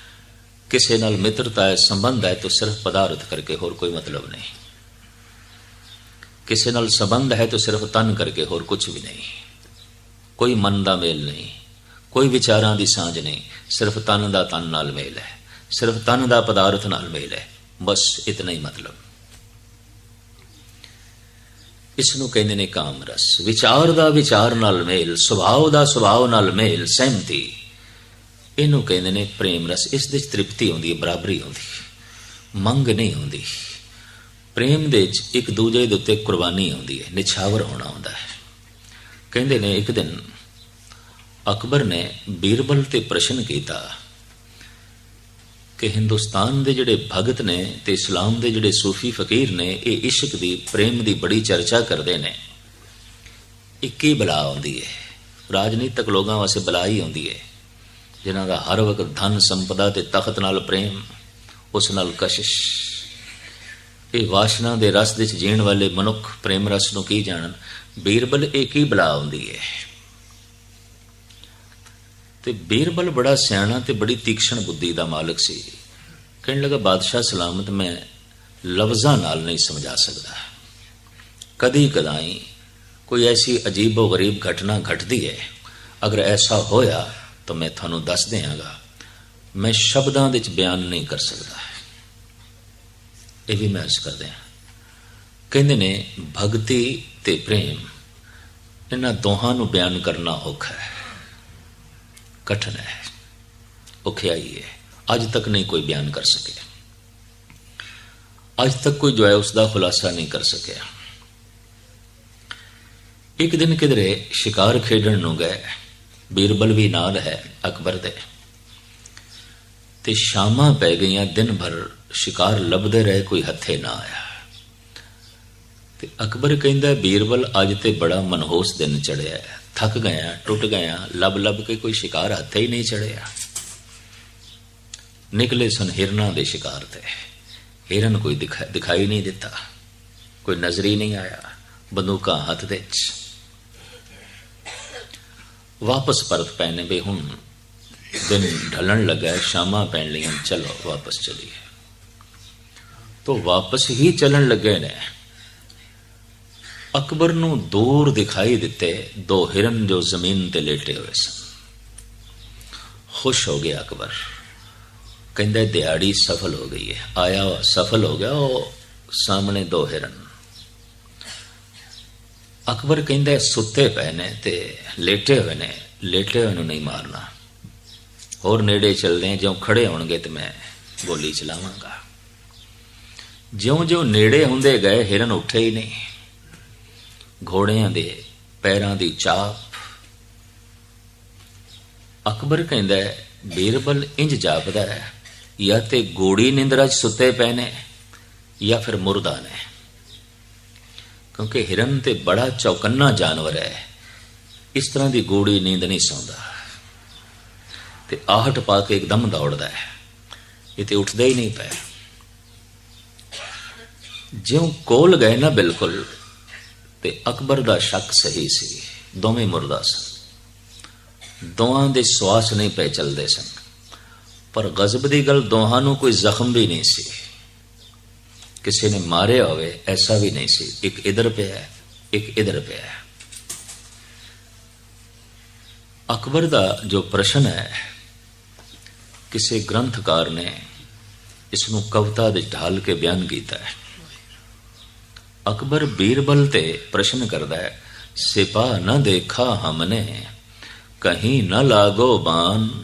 ਕਿਸੇ ਨਾਲ ਮਿੱਤਰਤਾ ਹੈ, ਸੰਬੰਧ ਹੈ, ਤਾਂ ਸਿਰਫ ਪਦਾਰਥ ਕਰਕੇ ਹੋਰ ਕੋਈ ਮਤਲਬ ਨਹੀਂ। ਕਿਸੇ ਨਾਲ ਸੰਬੰਧ ਹੈ, ਤਾਂ ਸਿਰਫ ਤਨ ਕਰਕੇ ਹੋਰ ਕੁਝ ਵੀ ਨਹੀਂ। ਕੋਈ ਮਨ ਦਾ ਮੇਲ ਨਹੀਂ, ਕੋਈ ਵਿਚਾਰਾਂ ਦੀ ਸਾਂਝ ਨਹੀਂ, ਸਿਰਫ ਤਨ ਦਾ ਤਨ ਨਾਲ ਮੇਲ ਹੈ, ਸਿਰਫ ਤਨ ਦਾ ਪਦਾਰਥ ਨਾਲ ਮੇਲ ਹੈ, ਬਸ ਇਤਨਾ ਹੀ ਮਤਲਬ। ਇਸ ਨੂੰ ਕਹਿੰਦੇ ਨੇ ਕਾਮ ਰਸ ਵਿਚਾਰ ਦਾ ਵਿਚਾਰ ਨਾਲ ਮੇਲ, ਸੁਭਾਅ ਦਾ ਸੁਭਾਅ ਨਾਲ ਮੇਲ, ਸਹਿਮਤੀ। ਇਹਨੂੰ ਕਹਿੰਦੇ ਨੇ, ਪ੍ਰੇਮ ਰਸ, ਇਸ ਦੇ ਵਿੱਚ ਤ੍ਰਿਪਤੀ ਆਉਂਦੀ ਹੈ, ਬਰਾਬਰੀ ਆਉਂਦੀ ਹੈ। ਮੰਗ ਨਹੀਂ ਆਉਂਦੀ ਪ੍ਰੇਮ ਦੇ ਵਿੱਚ ਇੱਕ ਦੂਜੇ ਦੇ ਉੱਤੇ ਕੁਰਬਾਨੀ ਆਉਂਦੀ ਹੈ, ਨਿਛਾਵਰ ਹੋਣਾ ਆਉਂਦਾ ਹੈ। ਕਹਿੰਦੇ ਨੇ, ਇੱਕ ਦਿਨ ਅਕਬਰ ਨੇ ਬੀਰਬਲ ਤੇ ਪ੍ਰਸ਼ਨ ਕੀਤਾ ਕਿ ਹਿੰਦੁਸਤਾਨ ਦੇ ਜਿਹੜੇ ਭਗਤ ਨੇ ਤੇ ਇਸਲਾਮ ਦੇ ਜਿਹੜੇ ਸੂਫੀ ਫਕੀਰ ਨੇ, ਇਹ ਇਸ਼ਕ ਦੀ, ਪ੍ਰੇਮ ਦੀ ਬੜੀ ਚਰਚਾ ਕਰਦੇ ਨੇ। ਇੱਕ ਹੀ ਬਲਾ ਆਉਂਦੀ ਹੈ? ਰਾਜਨੀਤਿਕ ਲੋਕਾਂ ਵਾਸਤੇ ਬਲਾ ਹੀ ਆਉਂਦੀ ਹੈ। ਜਿਨ੍ਹਾਂ ਦਾ ਹਰ ਵਕਤ ਧਨ ਸੰਪਦਾ ਤੇ ਤਖਤ ਨਾਲ ਪ੍ਰੇਮ, ਉਸ ਨਾਲ ਕਸ਼ਿਸ਼। ਇਹ ਵਾਸ਼ਨਾ ਦੇ ਰਸ ਵਿੱਚ ਜੀਣ ਵਾਲੇ ਮਨੁੱਖ ਪ੍ਰੇਮ ਰਸ ਨੂੰ ਕੀ ਜਾਣਨ? ਬੀਰਬਲ ਇੱਕ ਹੀ ਬਲਾ ਹੁੰਦੀ ਹੈ? ਤੇ ਬੀਰਬਲ ਬੜਾ ਸਿਆਣਾ ਤੇ ਬੜੀ ਤੀਕਸ਼ਣ ਬੁੱਧੀ ਦਾ ਮਾਲਕ ਸੀ। ਕਹਿਣ ਲੱਗਾ, ਬਾਦਸ਼ਾਹ ਸਲਾਮਤ ਮੈਂ ਲਫ਼ਜ਼ਾਂ ਨਾਲ ਨਹੀਂ ਸਮਝਾ ਸਕਦਾ। ਕਦੀ ਕਦਾਈ ਕੋਈ ਐਸੀ ਅਜੀਬੋ ਗਰੀਬ ਘਟਨਾ ਘਟਦੀ ਹੈ। ਅਗਰ ਐਸਾ ਹੋਇਆ ਤਾਂ ਮੈਂ ਤੁਹਾਨੂੰ ਦੱਸ ਦਿਆਂਗਾ, ਮੈਂ ਸ਼ਬਦਾਂ ਵਿੱਚ ਬਿਆਨ ਨਹੀਂ ਕਰ ਸਕਦਾ। ਇਹ ਵੀ ਮੈਂ ਅਰਜ਼ ਕਰਦੇ ਹਾਂ। ਕਹਿੰਦੇ ਨੇ, ਭਗਤੀ ਤੇ ਪ੍ਰੇਮ, ਇਹਨਾਂ ਦੋਹਾਂ ਨੂੰ ਬਿਆਨ ਕਰਨਾ ਔਖਾ ਹੈ। ਕਠਨ ਹੈ। ਔਖਿਆਈ ਹੈ। ਅੱਜ ਤੱਕ ਨਹੀਂ ਕੋਈ ਬਿਆਨ ਕਰ ਸਕਿਆ। ਅੱਜ ਤੱਕ ਕੋਈ ਜੋ ਹੈ ਉਸ ਦਾ ਖੁਲਾਸਾ ਨਹੀਂ ਕਰ ਸਕਿਆ। ਇੱਕ ਦਿਨ ਕਿਧਰੇ ਸ਼ਿਕਾਰ ਖੇਡਣ ਨੂੰ ਗਏ। ਬੀਰਬਲ ਵੀ ਨਾਲ ਹੈ, ਅਕਬਰ ਦੇ। ਤੇ ਸ਼ਾਮਾਂ ਪੈ ਗਈਆਂ, ਦਿਨ ਭਰ ਸ਼ਿਕਾਰ ਲੱਭਦੇ ਰਹੇ, ਕੋਈ ਹੱਥੇ ਨਾ ਆਇਆ। ਤੇ ਅਕਬਰ ਕਹਿੰਦਾ, ਬੀਰਬਲ, ਅੱਜ ਤੇ ਬੜਾ ਮਨਹੋਸ ਦਿਨ ਚੜਿਆ ਥੱਕ ਗਿਆ ਟੁੱਟ ਗਿਆ ਲੱਭ ਲੱਭ ਕੇ ਕੋਈ ਸ਼ਿਕਾਰ ਹੱਥੇ ਹੀ ਨਹੀਂ ਚੜਿਆ। ਨਿਕਲੇ ਸਨ ਹਿਰਨਾਂ ਦੇ ਸ਼ਿਕਾਰ ਤੇ। ਹਿਰਨ ਕੋਈ ਦਿਖਾ- ਦਿਖਾਈ ਨਹੀਂ ਦਿੱਤਾ। ਕੋਈ ਨਜ਼ਰੀ ਨਹੀਂ ਆਇਆ, ਬੰਦੂਕਾਂ ਹੱਥ ਦੇ ਚ ਵਾਪਸ ਪਰਤ ਪੈਣੇ ਵੀ ਹੁਣ। ਦਿਨ ਢਲਣ ਲੱਗਾ, ਸ਼ਾਮਾਂ ਪੈਣ ਲਈਆਂ, ਚਲੋ ਵਾਪਸ ਚਲੀਏ। ਤੋ ਵਾਪਸ ਹੀ ਚੱਲਣ ਲੱਗੇ ਨੇ। ਅਕਬਰ ਨੂੰ ਦੂਰ ਦਿਖਾਈ ਦਿੱਤੇ, ਦੋ ਹਿਰਨ ਜੋ ਜ਼ਮੀਨ ਤੇ ਲੇਟੇ ਹੋਏ ਸਨ। ਖੁਸ਼ ਹੋ ਗਿਆ ਅਕਬਰ। ਕਹਿੰਦਾ, ਦਿਹਾੜੀ ਸਫਲ ਹੋ ਗਈ ਹੈ। ਆਇਆ ਸਫਲ ਹੋ ਗਿਆ, ਉਹ ਸਾਹਮਣੇ ਦੋ ਹਿਰਨ। ਅਕਬਰ ਕਹਿੰਦਾ ਸੁੱਤੇ ਪਏ ਨੇ ਤੇ ਲੇਟੇ ਹੋਏ ਨੇ, ਲੇਟੇ ਹੋਏ ਨੂੰ ਨਹੀਂ ਮਾਰਨਾ। ਹੋਰ ਨੇੜੇ ਚੱਲਦੇ ਜਿਉਂ ਖੜੇ ਹੋਣਗੇ ਤੇ ਮੈਂ ਗੋਲੀ ਚਲਾਵਾਂਗਾ। ਜਿਉਂ-ਜਿਉਂ ਨੇੜੇ ਹੁੰਦੇ ਗਏ, ਹਿਰਨ ਉੱਠੇ ਹੀ ਨਹੀਂ। ਘੋੜਿਆਂ ਦੇ ਪੈਰਾਂ ਦੀ ਚਾਪ। ਅਕਬਰ ਕਹਿੰਦਾ ਬੀਰਬਲ ਇੰਜ ਜਾਪਦਾ ਹੈ, ਜਾਂ ਤੇ ਗੋੜੀ ਨਿੰਦਰਾ 'ਚ ਸੁੱਤੇ ਪਏ ਨੇ, ਜਾਂ ਫਿਰ ਮੁਰਦਾ ਨੇ। ਕਿਉਂਕਿ ਹਿਰਨ ਤੇ ਬੜਾ ਚੌਕੰਨਾ ਜਾਨਵਰ ਹੈ। ਇਸ ਤਰ੍ਹਾਂ ਦੀ ਗੋੜੀ ਨੀਂਦ ਨਹੀਂ ਸੌਂਦਾ। ਤੇ ਆਹਟ ਪਾ ਕੇ ਇੱਕਦਮ ਦੌੜਦਾ ਹੈ। ਇਹ ਤੇ ਉੱਠਦਾ ਹੀ ਨਹੀਂ ਪਿਆ। ਜਿਉਂ ਕੋਲ ਗਏ ਨਾ ਬਿਲਕੁਲ, ਤੇ ਅਕਬਰ ਦਾ ਸ਼ੱਕ ਸਹੀ ਸੀ। ਦੋਵੇਂ ਮੁਰਦਾ ਸਨ। ਦੋਹਾਂ ਦੇ ਸਵਾਸ ਨਹੀਂ ਪਏ ਚੱਲਦੇ ਸਨ। ਪਰ ਗਜ਼ਬ ਦੀ ਗੱਲ ਦੋਹਾਂ ਨੂੰ ਕੋਈ ਜ਼ਖਮ ਵੀ ਨਹੀਂ ਸੀ। ਕਿਸੇ ਨੇ ਮਾਰਿਆ ਹੋਵੇ ਐਸਾ ਵੀ ਨਹੀਂ ਸੀ। ਇੱਕ ਇਧਰ ਪਿਆ ਹੈ, ਇੱਕ ਇਧਰ ਪਿਆ ਹੈ। ਅਕਬਰ ਦਾ ਜੋ ਪ੍ਰਸ਼ਨ ਹੈ ਕਿਸੇ ਗ੍ਰੰਥਕਾਰ ਨੇ ਇਸ ਨੂੰ ਕਵਿਤਾ ਦੇ ਢਾਲ ਕੇ ਬਿਆਨ ਕੀਤਾ ਹੈ। ਅਕਬਰ ਬੀਰਬਲ ਤੇ ਪ੍ਰਸ਼ਨ ਕਰਦਾ ਹੈ ਸਿਪਾ ਨ ਦੇਖਾ ਹਮਨੇ ਕਹੀਂ ਨ ਲਾਗੋ ਬਾਨ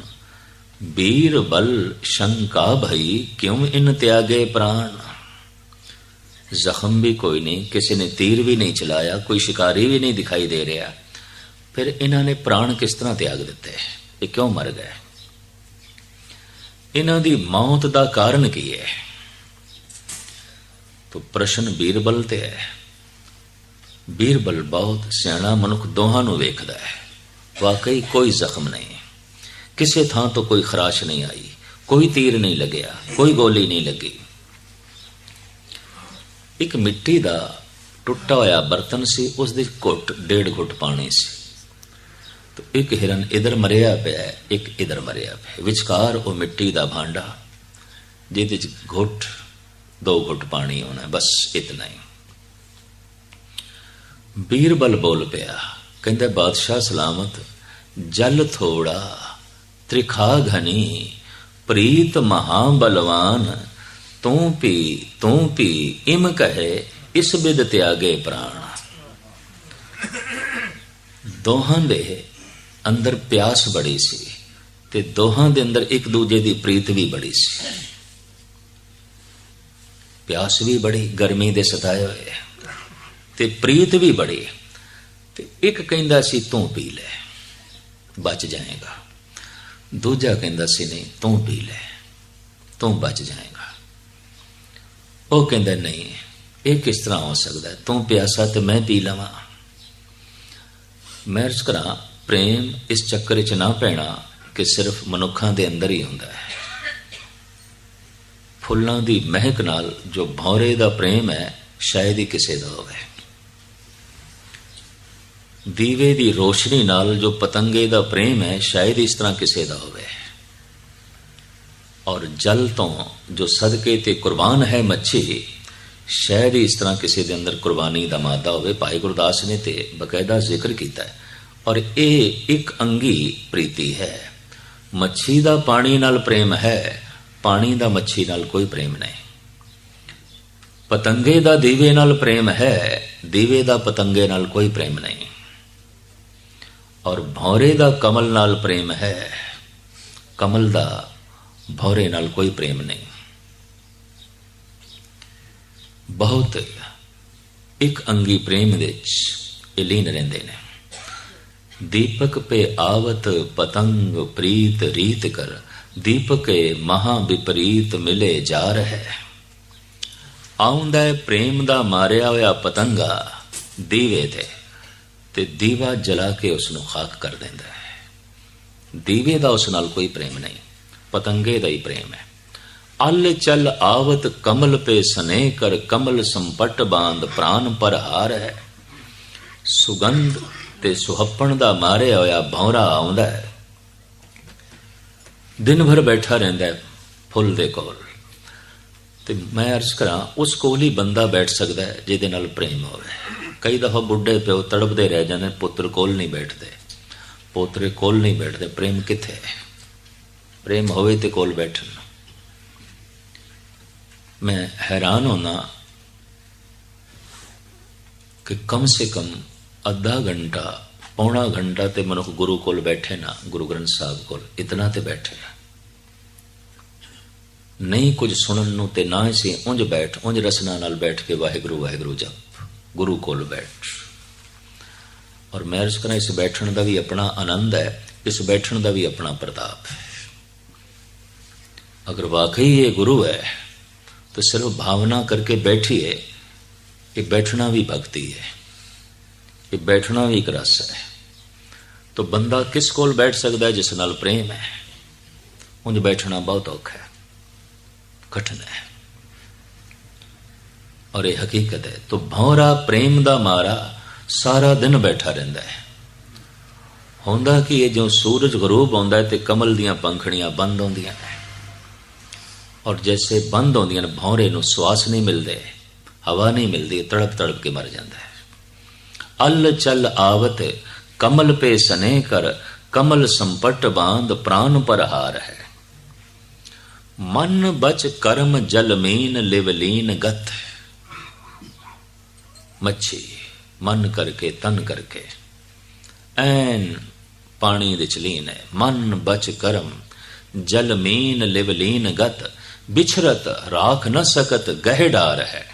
ਬੀਰਬਲ ਸ਼ੰਕਾ ਭਈ ਕਿਉਂ ਇਨ ਤਿਆਗੇ ਪ੍ਰਾਣ? ਜ਼ਖਮ ਵੀ ਕੋਈ ਨਹੀਂ, ਕਿਸੇ ਨੇ ਤੀਰ ਵੀ ਨਹੀਂ ਚਲਾਇਆ, ਕੋਈ ਸ਼ਿਕਾਰੀ ਵੀ ਨਹੀਂ ਦਿਖਾਈ ਦੇ ਰਿਹਾ। ਫਿਰ ਇਹਨਾਂ ਨੇ ਪ੍ਰਾਣ ਕਿਸ ਤਰ੍ਹਾਂ ਤਿਆਗ ਦਿੱਤੇ? ਇਹ ਕਿਉਂ ਮਰ ਗਏ? ਇਹਨਾਂ ਦੀ ਮੌਤ ਦਾ ਕਾਰਨ ਕੀ ਹੈ? ਤੋ ਪ੍ਰਸ਼ਨ ਬੀਰਬਲ ਤੇ ਹੈ। ਬੀਰਬਲ ਬਹੁਤ ਸਿਆਣਾ ਮਨੁੱਖ ਦੋਹਾਂ ਨੂੰ ਵੇਖਦਾ ਹੈ। ਵਾਕਈ ਕੋਈ ਜ਼ਖਮ ਨਹੀਂ। ਕਿਸੇ ਥਾਂ ਤੋਂ ਕੋਈ ਖਰਾਸ਼ ਨਹੀਂ ਆਈ, ਕੋਈ ਤੀਰ ਨਹੀਂ ਲੱਗਿਆ, ਕੋਈ ਗੋਲੀ ਨਹੀਂ ਲੱਗੀ। ਇੱਕ ਮਿੱਟੀ ਦਾ ਟੁੱਟਾ ਹੋਇਆ ਬਰਤਨ ਸੀ ਉਸ ਦੇ ਘੁੱਟ, ਡੇਢ ਘੁੱਟ ਪਾਣੀ ਸੀ। ਤੇ ਇੱਕ ਹਿਰਨ ਇਧਰ ਮਰਿਆ ਪਿਆ ਇੱਕ ਇਧਰ ਮਰਿਆ ਪਿਆ ਵਿਚਕਾਰ ਉਹ ਮਿੱਟੀ ਦਾ ਭਾਂਡਾ, ਜਿਹਦੇ ਚ ਘੁੱਟ, ਦੋ ਘੁੱਟ ਪਾਣੀ ਹੋਣਾ ਬਸ ਇਤਨਾ ਹੀ। ਬੀਰਬਲ ਬੋਲ ਪਿਆ, ਕਹਿੰਦਾ, ਬਾਦਸ਼ਾਹ ਸਲਾਮਤ, ਜਲ ਥੋੜਾ, ਤ੍ਰਿਖਾ ਘਨੀ, ਪ੍ਰੀਤ ਮਹਾ ਬਲਵਾਨ ਤੂੰ ਪੀ ਤੂੰ ਪੀ ਇਮ ਕਹੇ, ਇਸ ਬਿਦ ਤਿਆਗੇ ਪ੍ਰਾਣ। ਦੋਹਾਂ ਦੇ ਅੰਦਰ ਪਿਆਸ ਬੜੀ ਸੀ ਤੇ ਦੋਹਾਂ ਦੇ ਅੰਦਰ ਇੱਕ ਦੂਜੇ ਦੀ ਪ੍ਰੀਤ ਵੀ ਬੜੀ ਸੀ। ਪਿਆਸ ਵੀ ਬੜੀ, ਗਰਮੀ ਦੇ ਸਤਾਏ ਹੋਏ। ਤੇ ਪ੍ਰੀਤ ਵੀ ਬੜੀ। ਤੇ ਇੱਕ ਕਹਿੰਦਾ ਸੀ, ਤੂੰ ਪੀ ਲੈ, ਬਚ ਜਾਏਗਾ। ਦੂਜਾ ਕਹਿੰਦਾ ਸੀ, ਨਹੀਂ, ਤੂੰ ਪੀ ਲੈ, ਤੂੰ ਬਚ ਜਾਏਗਾ। ਉਹ ਕਹਿੰਦਾ, ਨਹੀਂ, ਇਹ ਕਿਸ ਤਰ੍ਹਾਂ ਹੋ ਸਕਦਾ? ਤੂੰ ਪਿਆਸਾ ਤੇ ਮੈਂ ਪੀ ਲਵਾਂ। ਮੈਂ ਅਰਜ਼ ਕਰਾਂ, ਪ੍ਰੇਮ ਇਸ ਚੱਕਰ 'ਚ ਨਾ ਪੈਣਾ ਕਿ ਸਿਰਫ ਮਨੁੱਖਾਂ ਦੇ ਅੰਦਰ ਹੀ ਹੁੰਦਾ ਹੈ। ਫੁੱਲਾਂ ਦੀ ਮਹਿਕ ਨਾਲ ਜੋ ਭੌਰੇ ਦਾ ਪ੍ਰੇਮ ਹੈ, ਸ਼ਾਇਦ ਹੀ ਕਿਸੇ ਦਾ ਹੋਵੇ। ਦੀਵੇ ਦੀ ਰੋਸ਼ਨੀ ਨਾਲ ਜੋ ਪਤੰਗੇ ਦਾ ਪ੍ਰੇਮ ਹੈ, ਸ਼ਾਇਦ ਇਸ ਤਰ੍ਹਾਂ ਕਿਸੇ ਦਾ ਹੋਵੇ। ਔਰ ਜਲ ਤੋਂ ਜੋ ਸਦਕੇ ਤੇ ਕੁਰਬਾਨ ਹੈ ਮੱਛੀ ਸ਼ਾਇਦ ਹੀ ਇਸ ਤਰ੍ਹਾਂ ਕਿਸੇ ਦੇ ਅੰਦਰ ਕੁਰਬਾਨੀ ਦਾ ਮਾਦਾ ਹੋਵੇ, ਭਾਈ ਗੁਰਦਾਸ ਨੇ ਤੇ ਬਕਾਇਦਾ ਜ਼ਿਕਰ ਕੀਤਾ ਹੈ। ਔਰ ਇਹ ਇੱਕ ਅੰਗੀ ਪ੍ਰੀਤੀ ਹੈ। ਮੱਛੀ ਦਾ ਪਾਣੀ ਨਾਲ ਪ੍ਰੇਮ ਹੈ, ਪਾਣੀ ਦਾ ਮੱਛੀ ਨਾਲ ਕੋਈ ਪ੍ਰੇਮ ਨਹੀਂ। ਪਤੰਗੇ ਦਾ ਦੀਵੇ ਨਾਲ ਪ੍ਰੇਮ ਹੈ, ਦੀਵੇ ਦਾ ਪਤੰਗੇ ਨਾਲ ਕੋਈ ਪ੍ਰੇਮ ਨਹੀਂ। ਔਰ ਭੌਰੇ ਦਾ ਕਮਲ ਨਾਲ ਪ੍ਰੇਮ ਹੈ, ਕਮਲ ਦਾ ਭੌਰੇ ਨਾਲ ਕੋਈ ਪ੍ਰੇਮ ਨਹੀਂ ਬਹੁਤ ਇੱਕ ਅੰਗੀ ਪ੍ਰੇਮ ਵਿੱਚ ਇਹ ਲੀਨ ਰਹਿੰਦੇ ਨੇ ਦੀਪਕ ਪੇ ਆਵਤ ਪਤੰਗ ਪ੍ਰੀਤ ਰੀਤ ਕਰ ਦੀਪਕੇ ਮਹਾ ਵਿਪਰੀਤ ਮਿਲੇ ਜਾ ਰਹਿ ਆਉਂਦਾ ਪ੍ਰੇਮ ਦਾ ਮਾਰਿਆ ਹੋਇਆ ਪਤੰਗਾ ਦੀਵੇ ਤੇ ਤੇ ਦੀਵਾ ਜਲਾ ਕੇ ਉਸ ਨੂੰ ਖਾਕ ਕਰ ਦਿੰਦਾ ਹੈ ਦੀਵੇ ਦਾ ਉਸ ਨਾਲ ਕੋਈ ਪ੍ਰੇਮ ਨਹੀਂ ਪਤੰਗੇ ਦਾ ਹੀ ਪ੍ਰੇਮ ਹੈ। ਅਲ ਚਲ ਆਵਤ ਕਮਲ ਪੇ ਸਨੇ ਕਰ, ਕਮਲ ਸੰਪਟ ਬਾਂਧ ਪ੍ਰਾਨ ਪਰ ਹਾਰ ਹੈ। ਸੁਗੰਧ ਤੇ ਸੁਹੱਪਣ ਦਾ ਮਾਰਿਆ ਹੋਇਆ ਭੌਰਾ ਆਉਂਦਾ ਹੈ। ਦਿਨ ਭਰ ਬੈਠਾ ਰਹਿੰਦਾ ਹੈ ਫੁੱਲ ਦੇ ਕੋਲ। ਤੇ ਮੈਂ ਅਰਜ਼ ਕਰਾਂ, ਉਸ ਕੋਲ ਹੀ ਬੰਦਾ ਬੈਠ ਸਕਦਾ ਹੈ ਜਿਹਦੇ ਨਾਲ ਪ੍ਰੇਮ ਹੋਵੇ। ਕਈ ਦਫਾ ਬੁੱਢੇ ਪਿਓ ਤੜਪਦੇ ਰਹਿ ਜਾਂਦੇ ਪੁੱਤਰ ਕੋਲ ਨਹੀਂ ਬੈਠਦੇ। ਪੋਤਰੇ ਕੋਲ ਨਹੀਂ ਬੈਠਦੇ, ਪ੍ਰੇਮ ਕਿੱਥੇ ਹੈ? ਪ੍ਰੇਮ ਹੋਵੇ ਤੇ ਕੋਲ ਬੈਠਣ। ਮੈਂ ਹੈਰਾਨ ਹੋਣਾ ਕਿ ਕਮ ਸੇ ਕਮ ਅੱਧਾ ਘੰਟਾ, ਪੌਣਾ ਘੰਟਾ ਤੇ ਮਨੁੱਖ ਗੁਰੂ ਕੋਲ ਬੈਠੇ ਨਾ, ਗੁਰੂ ਗ੍ਰੰਥ ਸਾਹਿਬ ਕੋਲ, ਇਤਨਾ ਤੇ ਬੈਠੇ ਨਾ। ਨਹੀਂ ਕੁਝ ਸੁਣਨ ਨੂੰ ਤੇ ਨਾ ਹੀ ਉਂਝ ਬੈਠ, ਉਂਝ ਰਸਨਾ ਨਾਲ ਬੈਠ ਕੇ ਵਾਹਿਗੁਰੂ ਵਾਹਿਗੁਰੂ ਜਪ, ਗੁਰੂ ਕੋਲ ਬੈਠ। ਔਰ ਮੈਂ ਅਰਜ਼ ਕਰਾਂ, ਇਸ ਬੈਠਣ ਦਾ ਵੀ ਆਪਣਾ ਆਨੰਦ ਹੈ, ਇਸ ਬੈਠਣ ਦਾ ਵੀ ਆਪਣਾ ਪ੍ਰਤਾਪ ਹੈ। ਅਗਰ ਵਾਕਈ ਇਹ ਗੁਰੂ ਹੈ तो सिर्फ भावना करके बैठिए ये बैठना भी भक्ति है ये बैठना भी एक रस है तो बंदा किस कोल बैठ सकता है जिस नाल प्रेम है उंज बैठना बहुत औखा है कठिन है और ये हकीकत है तो भौरा प्रेम ਦਾ ਮਾਰਾ ਸਾਰਾ ਦਿਨ ਬੈਠਾ ਰਹਿੰਦਾ ਹੈ ਹੁੰਦਾ ਕਿ ਇਹ ਜੋ ਸੂਰਜ ਗਰੂਬ ਆਉਂਦਾ ਹੈ ਤੇ ਕਮਲ ਦੀਆਂ ਪੰਖੜੀਆਂ ਬੰਦ ਹੁੰਦੀਆਂ ਨੇ ਔਰ ਜੈਸੇ ਬੰਦ ਹੁੰਦੀਆਂ ਨੇ ਭੌਰੇ ਨੂੰ ਸਵਾਸ ਨਹੀਂ ਮਿਲਦੇ ਹਵਾ ਨਹੀਂ ਮਿਲਦੀ ਤੜਪ ਤੜਪ ਕੇ ਮਰ ਜਾਂਦਾ ਹੈ ਅਲ ਚਲ ਆਵਤ ਕਮਲ ਪੇ ਸਨੇ ਕਰ ਕਮਲ ਸੰਪਟ ਬਾਂਧ ਪ੍ਰਾਨ ਪਰ ਹਾਰ ਹੈ ਮਨ ਬਚ ਕਰਮ ਜਲ ਮੀਨ ਲਿਵਲੀਨ ਗਤ ਮੱਛੀ ਮਨ ਕਰਕੇ ਤਨ ਕਰਕੇ ਐਨ ਪਾਣੀ ਦੇ ਚਲੀਨ ਹੈ ਮਨ ਬਚ ਕਰਮ ਜਲ ਮੀਨ ਲਿਵਲੀਨ ਗਤ ਬਿਛਰਤ ਰਾਖ ਨ ਸਕਤ ਗਹਿ ਡਾਰ ਹੈ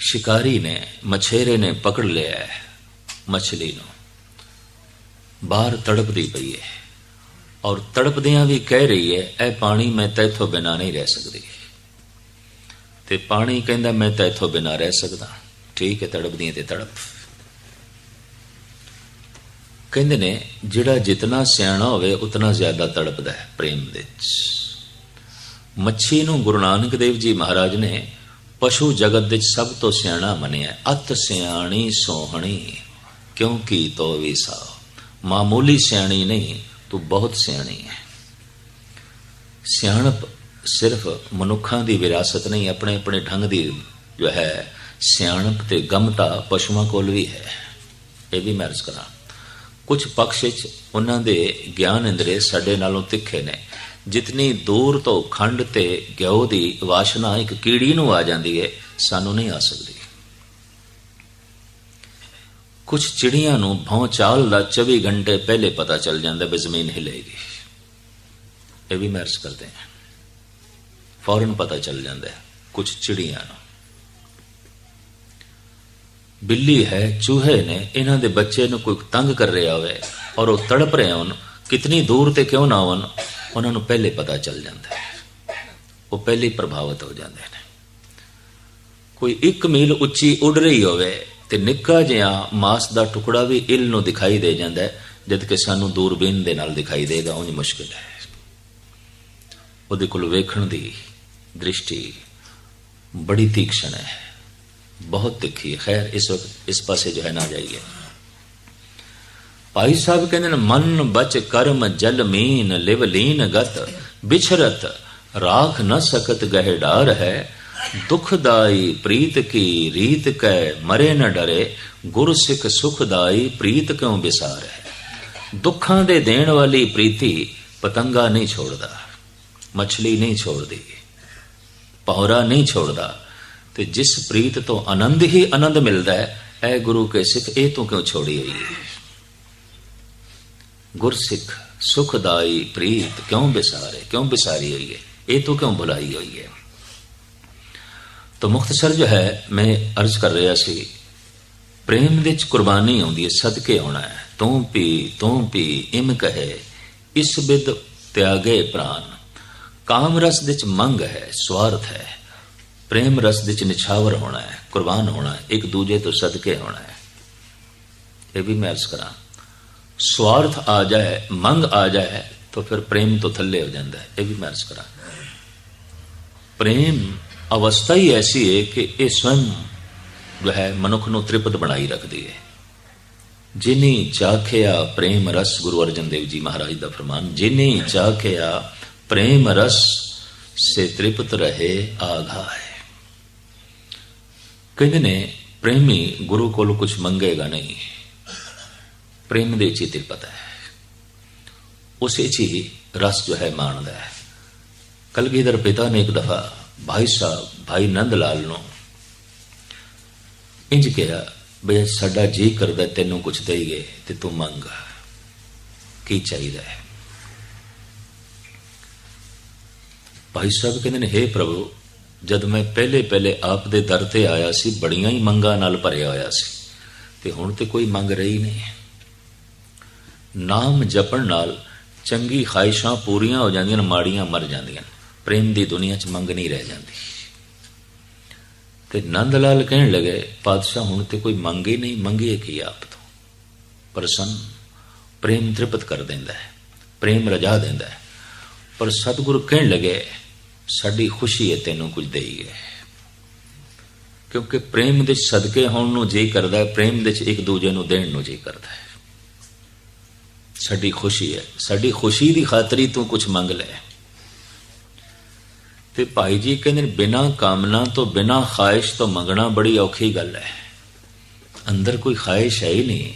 ਸ਼ਿਕਾਰੀ ਨੇ ਮਛੇਰੇ ਨੇ ਪਕੜ ਲਿਆ ਹੈ ਮਛਲੀ ਨੂੰ ਬਾਹਰ ਤੜਪਦੀ ਪਈ ਹੈ ਔਰ ਤੜਪਦਿਆਂ ਵੀ ਕਹਿ ਰਹੀ ਹੈ ਇਹ ਪਾਣੀ ਮੈਂ ਤੈਥੋਂ ਬਿਨਾ ਨਹੀਂ ਰਹਿ ਸਕਦੀ ਤੇ ਪਾਣੀ ਕਹਿੰਦਾ ਮੈਂ ਤੈਥੋਂ ਬਿਨਾ ਰਹਿ ਸਕਦਾ ਠੀਕ ਹੈ ਤੜਪਦੀਆਂ ਤੇ ਤੜਪ ਕਹਿੰਦੇ ਨੇ, ਜਿਹੜਾ ਜਿਤਨਾ ਸਿਆਣਾ ਹੋਵੇ, ਉਤਨਾ ਜ਼ਿਆਦਾ ਤੜਪਦਾ ਹੈ ਪ੍ਰੇਮ ਦੇ ਵਿੱਚ। ਮੱਛੀ ਨੂੰ ਗੁਰੂ ਨਾਨਕ ਦੇਵ ਜੀ ਮਹਾਰਾਜ ਨੇ ਪਸ਼ੂ ਜਗਤ ਵਿੱਚ ਸਭ ਤੋਂ ਸਿਆਣਾ ਮੰਨਿਆ ਅਤ ਸਿਆਣੀ ਸੋਹਣੀ ਕਿਉਂਕਿ ਤੋ ਵੀ ਸਾ ਮਾਮੂਲੀ ਸਿਆਣੀ ਨਹੀਂ, ਤੂੰ ਬਹੁਤ ਸਿਆਣੀ ਹੈ। ਸਿਆਣਪ ਸਿਰਫ ਮਨੁੱਖਾਂ ਦੀ ਵਿਰਾਸਤ ਨਹੀਂ ਆਪਣੇ ਆਪਣੇ ਢੰਗ ਦੀ ਜੋ ਹੈ, ਸਿਆਣਪ ਤੇ ਗਮਤਾ ਪਸ਼ੂਆਂ ਕੋਲ ਵੀ ਹੈ। ਇਹ ਵੀ ਮੈਂ ਅਰਜ਼ ਕਰਾਂ ਕੁਝ ਪਕਸ਼ ਵਿੱਚ ਉਹਨਾਂ ਦੇ ਗਿਆਨ ਇੰਦਰੇ ਸਾਡੇ ਨਾਲੋਂ ਤਿੱਖੇ ਨੇ। ਜਿਤਨੀ ਦੂਰ ਤੋਂ ਖੰਡ ਤੇ ਗਿਓ ਦੀ ਵਾਸ਼ਨਾ ਇੱਕ ਕੀੜੀ ਨੂੰ ਆ ਜਾਂਦੀ ਹੈ ਸਾਨੂੰ ਨਹੀਂ ਆ ਸਕਦੀ। ਕੁਝ ਚਿੜੀਆਂ ਨੂੰ ਭੌਂ ਚਾਲ ਦਾ 24 ਘੰਟੇ ਪਹਿਲੇ ਪਤਾ ਚੱਲ ਜਾਂਦਾ ਵੀ ਜ਼ਮੀਨ ਹਿਲੇਗੀ। ਇਹ ਵੀ ਮਰਜ਼ ਕਰਦੇ ਹਾਂ। ਫੌਰਨ ਪਤਾ ਚੱਲ ਜਾਂਦਾ ਹੈ ਕੁਝ ਚਿੜੀਆਂ ਨੂੰ। ਬਿੱਲੀ ਹੈ, ਚੂਹੇ ਨੇ ਇਹਨਾਂ ਦੇ ਬੱਚੇ ਨੂੰ ਕੋਈ ਤੰਗ ਕਰ ਰਿਹਾ ਹੋਵੇ ਔਰ ਉਹ ਤੜਪ ਰਹੇ ਹੋਣ, ਕਿਤਨੀ ਦੂਰ ਤੇ ਕਿਉਂ ਨਾ ਹੋਣ, ਉਹਨਾਂ ਨੂੰ ਪਹਿਲੇ ਪਤਾ ਚੱਲ ਜਾਂਦਾ ਹੈ। ਉਹ ਪਹਿਲੇ ਪ੍ਰਭਾਵਿਤ ਹੋ ਜਾਂਦੇ ਨੇ। ਕੋਈ 1 ਮੀਲ ਉੱਚੀ ਉੱਡ ਰਹੀ ਹੋਵੇ ਤੇ ਨਿੱਕਾ ਜਿਹਾ ਮਾਸ ਦਾ ਟੁਕੜਾ ਵੀ ਇਲ ਨੂੰ ਦਿਖਾਈ ਦੇ ਜਾਂਦਾ ਹੈ, ਜਦ ਕਿ ਸਾਨੂੰ ਦੂਰਬੀਨ ਦੇ ਨਾਲ ਦਿਖਾਈ ਦੇਗਾ, ਉਂਝ ਮੁਸ਼ਕਿਲ ਹੈ। ਉਹਦੇ ਕੋਲ ਵੇਖਣ ਦੀ ਦ੍ਰਿਸ਼ਟੀ ਬੜੀ ਤੀਖਣ ਹੈ। ਬਹੁਤ ਤਿੱਖੀ ਖੈਰ ਇਸ ਵਕਤ ਇਸ ਪਾਸੇ ਜੋ ਹੈ ਨਾ ਜਾਈਏ ਭਾਈ ਸਾਹਿਬ ਕਹਿੰਦੇ ਨੇ ਮਨ ਬਚ ਕਰਮ ਜਲ ਮੀਨ ਲਿਵ ਲੀਨ ਗਤ ਬਿਛਰਤ ਰਾਖ ਨ ਸਕਤ ਗਹਿ ਡਾਰ ਹੈ ਦੁਖਦਾਈ ਪ੍ਰੀਤ ਕੀ ਰੀਤ ਕੈ ਮਰੇ ਨ ਡਰੇ ਗੁਰ ਸਿੱਖ ਸੁਖਦਾਈ ਪ੍ਰੀਤ ਕਿਉ ਵਿਸਾਰ ਹੈ ਦੁੱਖਾਂ ਦੇ ਦੇਣ ਵਾਲੀ ਪ੍ਰੀਤੀ ਪਤੰਗਾ ਨਹੀਂ ਛੋੜਦਾ ਮੱਛਲੀ ਨਹੀਂ ਛੋੜਦੀ ਪੌਰਾ ਨਹੀਂ ਛੋੜਦਾ ਤੇ ਜਿਸ ਪ੍ਰੀਤ ਤੋਂ ਆਨੰਦ ਹੀ ਆਨੰਦ ਮਿਲਦਾ ਹੈ, ਐ ਗੁਰੂ ਕੇ ਸਿੱਖ ਇਹ ਤੋਂ ਕਿਉਂ ਛੋੜੀ ਹੋਈ ਹੈ? ਗੁਰਸਿੱਖ ਸੁਖਦਾਈ ਪ੍ਰੀਤ ਕਿਉਂ ਬਿਸਾਰੇ, ਕਿਉਂ ਬਿਸਾਰੀ ਹੋਈ ਹੈ? ਇਹ ਤੋਂ ਕਿਉਂ ਬੁਲਾਈ ਹੋਈ ਹੈ? ਤਾਂ ਮੁਖਤਸਰ ਜੋ ਹੈ, ਮੈਂ ਅਰਜ਼ ਕਰ ਰਿਹਾ ਸੀ, ਪ੍ਰੇਮ ਵਿੱਚ ਕੁਰਬਾਨੀ ਆਉਂਦੀ ਹੈ, ਸਦਕੇ ਆਉਣਾ ਹੈ, ਤੂੰ ਪੀ ਤੂੰ ਪੀ, ਇਮ ਕਹੇ, ਇਸ ਬਿਦ ਤਿਆਗੇ ਪ੍ਰਾਨ, ਕਾਮ ਰਸ ਵਿੱਚ ਮੰਗ ਹੈ, ਸਵਾਰਥ ਹੈ। ਪ੍ਰੇਮ ਰਸ ਦੇ ਵਿੱਚ ਨਿਛਾਵਰ ਹੋਣਾ ਹੈ, ਕੁਰਬਾਨ ਹੋਣਾ ਹੈ, ਇੱਕ ਦੂਜੇ ਤੋਂ ਸਦਕੇ ਹੋਣਾ ਹੈ। ਇਹ ਵੀ ਮੈਂ ਅਰਜ਼ ਕਰਾਂ, ਸਵਾਰਥ ਆ ਜਾਏ, ਮੰਗ ਆ ਜਾਏ, ਤਾਂ ਫਿਰ ਪ੍ਰੇਮ ਤੋਂ ਥੱਲੇ ਹੋ ਜਾਂਦਾ ਹੈ। ਇਹ ਵੀ ਮੈਂ ਅਰਜ਼ ਕਰਾਂ। ਪ੍ਰੇਮ ਅਵਸਥਾ ਹੀ ਐਸੀ ਹੈ ਕਿ ਇਹ ਸਵੰ ਜੋ ਹੈ, ਮਨੁੱਖ ਨੂੰ ਤ੍ਰਿਪਤ ਬਣਾਈ ਰੱਖਦੀ ਹੈ। ਜਿਨੇ ਚਾਖਿਆ ਪ੍ਰੇਮ ਰਸ, ਗੁਰੂ ਅਰਜਨ ਦੇਵ ਜੀ ਮਹਾਰਾਜ ਦਾ ਫਰਮਾਨ, ਜਿਨੇ ਚਾਖਿਆ ਪ੍ਰੇਮ ਰਸ, ਸੇ ਤ੍ਰਿਪਤ ਰਹੇ ਆਘਾਏ। ਕਹਿੰਦੇ ਨੇ ਪ੍ਰੇਮੀ ਗੁਰੂ ਕੋਲ ਕੁਝ ਮੰਗੇਗਾ ਨਹੀਂ ਪ੍ਰੇਮ ਦੇ ਚੀ ਤ੍ਰਿਪਤ ਹੈ ਉਸੇ ਚ ਹੀ ਰਸ ਜੋ ਹੈ ਮਾਣਦਾ ਹੈ ਕਲਗੀਧਰ ਪਿਤਾ ਨੇ ਇੱਕ ਦਫਾ ਭਾਈ ਸਾਹਿਬ ਭਾਈ ਨੰਦ ਲਾਲ ਨੂੰ ਇੰਜ ਕਿਹਾ ਬਈ ਸਾਡਾ ਜੀ ਕਰਦਾ ਤੈਨੂੰ ਕੁਝ ਦੇਈਏ ਤੇ ਤੂੰ ਮੰਗ ਕੀ ਚਾਹੀਦਾ ਹੈ ਭਾਈ ਸਾਹਿਬ ਕਹਿੰਦੇ ਨੇ हे ਪ੍ਰਭੂ ਜਦ ਮੈਂ ਪਹਿਲੇ ਪਹਿਲੇ ਆਪ ਦੇ ਦਰ ਤੇ ਆਇਆ ਸੀ, ਬੜੀਆਂ ਹੀ ਮੰਗਾਂ ਨਾਲ ਭਰਿਆ ਹੋਇਆ ਸੀ। ਤੇ ਹੁਣ ਤੇ ਕੋਈ ਮੰਗ ਰਹੀ ਨਹੀਂ। ਨਾਮ ਜਪਣ ਨਾਲ ਚੰਗੀ ਖਾਹਿਸ਼ਾਂ ਪੂਰੀਆਂ ਹੋ ਜਾਂਦੀਆਂ ਨੇ, ਮਾੜੀਆਂ ਮਰ ਜਾਂਦੀਆਂ ਨੇ। ਪ੍ਰੇਮ ਦੀ ਦੁਨੀਆ 'ਚ ਮੰਗ ਨਹੀਂ ਰਹਿ ਜਾਂਦੀ। ਤੇ ਨੰਦ ਲਾਲ ਕਹਿਣ ਲੱਗੇ, ਪਾਤਸ਼ਾਹ, ਹੁਣ ਤੇ ਕੋਈ ਮੰਗ ਹੀ ਨਹੀਂ, ਮੰਗੀਏ ਕੀ ਆਪ ਤੋਂ? ਪ੍ਰਸੰਨ, ਪ੍ਰੇਮ ਤ੍ਰਿਪਤ ਕਰ ਦਿੰਦਾ ਹੈ, ਪ੍ਰੇਮ ਰਜਾ ਦਿੰਦਾ ਹੈ। ਪਰ ਸਤਿਗੁਰੂ ਕਹਿਣ ਲੱਗੇ ਸਾਡੀ ਖੁਸ਼ੀ ਹੈ ਤੈਨੂੰ ਕੁਝ ਦੇਈਏ ਕਿਉਂਕਿ ਪ੍ਰੇਮ ਦੇ ਸਦਕੇ ਹੋਣ ਨੂੰ ਜੇ ਕਰਦਾ ਹੈ, ਪ੍ਰੇਮ ਦੇ ਚ ਇੱਕ ਦੂਜੇ ਨੂੰ ਦੇਣ ਨੂੰ ਜੇ ਕਰਦਾ ਹੈ। ਸਾਡੀ ਖੁਸ਼ੀ ਹੈ। ਸਾਡੀ ਖੁਸ਼ੀ ਦੀ ਖਾਤਰੀ ਤੂੰ ਕੁਝ ਮੰਗ ਲੈ। ਤੇ ਭਾਈ ਜੀ ਕਹਿੰਦੇ ਨੇ, ਬਿਨਾ ਕਾਮਨਾ ਤੋਂ, ਬਿਨਾ ਖਾਹਿਸ਼ ਤੋਂ ਮੰਗਣਾ ਬੜੀ ਔਖੀ ਗੱਲ ਹੈ। ਅੰਦਰ ਕੋਈ ਖਾਹਿਸ਼ ਹੈ ਹੀ ਨਹੀਂ।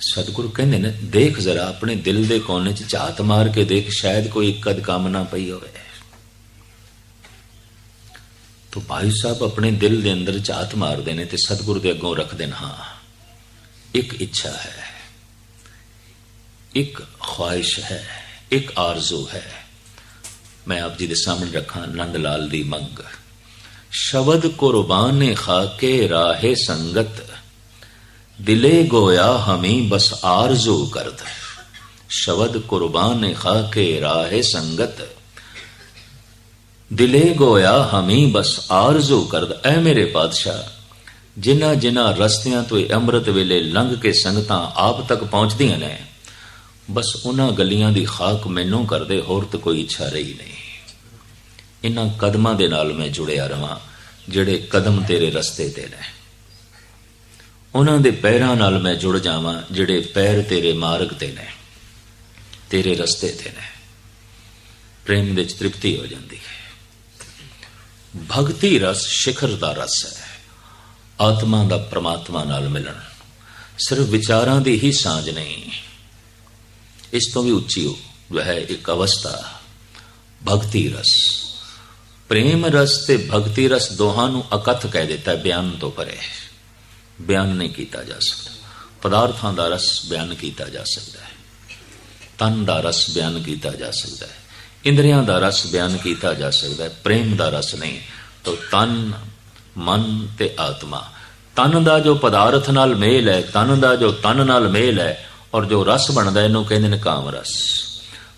ਸਤਿਗੁਰੂ ਕਹਿੰਦੇ ਨੇ, ਦੇਖ ਜ਼ਰਾ ਆਪਣੇ ਦਿਲ ਦੇ ਕੋਨੇ 'ਚ ਝਾਤ ਮਾਰ ਕੇ ਦੇਖ, ਸ਼ਾਇਦ ਕੋਈ ਇੱਕ ਅਦ ਕਾਮਨਾ ਪਈ ਹੋਵੇ। ਤੋ ਭਾਈ ਸਾਹਿਬ ਆਪਣੇ ਦਿਲ ਦੇ ਅੰਦਰ ਝਾਤ ਮਾਰਦੇ ਨੇ ਤੇ ਸਤਿਗੁਰੂ ਦੇ ਅੱਗੋਂ ਰੱਖਦੇ ਨੇ। ਹਾਂ, ਇੱਕ ਇੱਛਾ ਹੈ। ਇੱਕ ਖੁਆਇਸ਼ ਹੈ, ਇੱਕ ਆਰਜ਼ੂ ਹੈ। ਮੈਂ ਆਪ ਜੀ ਦੇ ਸਾਹਮਣੇ ਰੱਖਾਂ ਨੰਦ ਲਾਲ ਦੀ ਮੰਗ। ਸ਼ਬਦ ਕੁਰਬਾਨ ਖਾਕੇ ਰਾਹੇ ਸੰਗਤ, ਦਿਲੇ ਗੋਇਆ ਹਮੀ ਬਸ ਆਰਜ਼ੂ ਕਰਦ। ਸ਼ਬਦ ਕੁਰਬਾਨ ਖਾਕੇ ਰਾਹੇ ਸੰਗਤ ਦਿਲੇ ਗੋਇਆ ਹਮੀ ਬਸ ਆਰਜ਼ੂ ਕਰਦ, ਐ ਮੇਰੇ ਪਾਤਸ਼ਾਹ। ਜਿਨ੍ਹਾਂ ਜਿਨ੍ਹਾਂ ਰਸਤਿਆਂ ਤੋਂ ਅੰਮ੍ਰਿਤ ਵੇਲੇ ਲੰਘ ਕੇ ਸੰਗਤਾਂ ਆਪ ਤੱਕ ਪਹੁੰਚਦੀਆਂ ਨੇ, ਬਸ ਉਹਨਾਂ ਗਲੀਆਂ ਦੀ ਖਾਕ ਮੈਨੂੰ ਕਰਦੇ ਹੋਰ ਤਾਂ ਕੋਈ ਇੱਛਾ ਰਹੀ ਨਹੀਂ। ਇਹਨਾਂ ਕਦਮਾਂ ਦੇ ਨਾਲ ਮੈਂ ਜੁੜਿਆ ਰਵਾਂ, ਜਿਹੜੇ ਕਦਮ ਤੇਰੇ ਰਸਤੇ ਤੇ ਨੇ। ਉਹਨਾਂ ਦੇ ਪੈਰਾਂ ਨਾਲ ਮੈਂ ਜੁੜ ਜਾਵਾਂ, ਜਿਹੜੇ ਪੈਰ ਤੇਰੇ ਮਾਰਗ ਤੇ ਨੇ, ਤੇਰੇ ਰਸਤੇ ਤੇ ਨੇ। ਪ੍ਰੇਮ ਵਿੱਚ ਤ੍ਰਿਪਤੀ ਹੋ ਜਾਂਦੀ ਹੈ। ਭਗਤੀ ਰਸ, ਸਿਖਰ ਦਾ ਰਸ ਹੈ। ਆਤਮਾ ਦਾ ਪ੍ਰਮਾਤਮਾ ਨਾਲ ਮਿਲਣ। ਸਿਰਫ ਵਿਚਾਰਾਂ ਦੀ ਹੀ ਸਾਂਝ ਨਹੀਂ। ਇਸ ਤੋਂ ਵੀ ਉੱਚੀ ਜੋ ਹੈ ਇੱਕ ਅਵਸਥਾ, ਭਗਤੀ ਰਸ। ਪ੍ਰੇਮ ਰਸ ਤੇ ਭਗਤੀ ਰਸ ਦੋਹਾਂ ਨੂੰ ਅਕਥ ਕਹਿ ਦਿੱਤਾ, ਬਿਆਨ ਤੋਂ ਪਰੇ। ਬਿਆਨ ਨਹੀਂ ਕੀਤਾ ਜਾ ਸਕਦਾ। ਪਦਾਰਥਾਂ ਦਾ ਰਸ ਬਿਆਨ ਕੀਤਾ ਜਾ ਸਕਦਾ ਹੈ। ਤਨ ਦਾ ਰਸ ਬਿਆਨ ਕੀਤਾ ਜਾ ਸਕਦਾ ਹੈ। ਇੰਦਰੀਆਂ ਦਾ ਰਸ ਬਿਆਨ ਕੀਤਾ ਜਾ ਸਕਦਾ ਹੈ, ਪ੍ਰੇਮ ਦਾ ਰਸ ਨਹੀਂ। ਤਾਂ ਤਨ, ਮਨ ਤੇ ਆਤਮਾ। ਤਨ ਦਾ ਜੋ ਪਦਾਰਥ ਨਾਲ ਮੇਲ ਹੈ, ਤਨ ਦਾ ਜੋ ਤਨ ਨਾਲ ਮੇਲ ਹੈ, ਔਰ ਜੋ ਰਸ ਬਣਦਾ ਇਹਨੂੰ ਕਹਿੰਦੇ ਨੇ ਕਾਮ ਰਸ।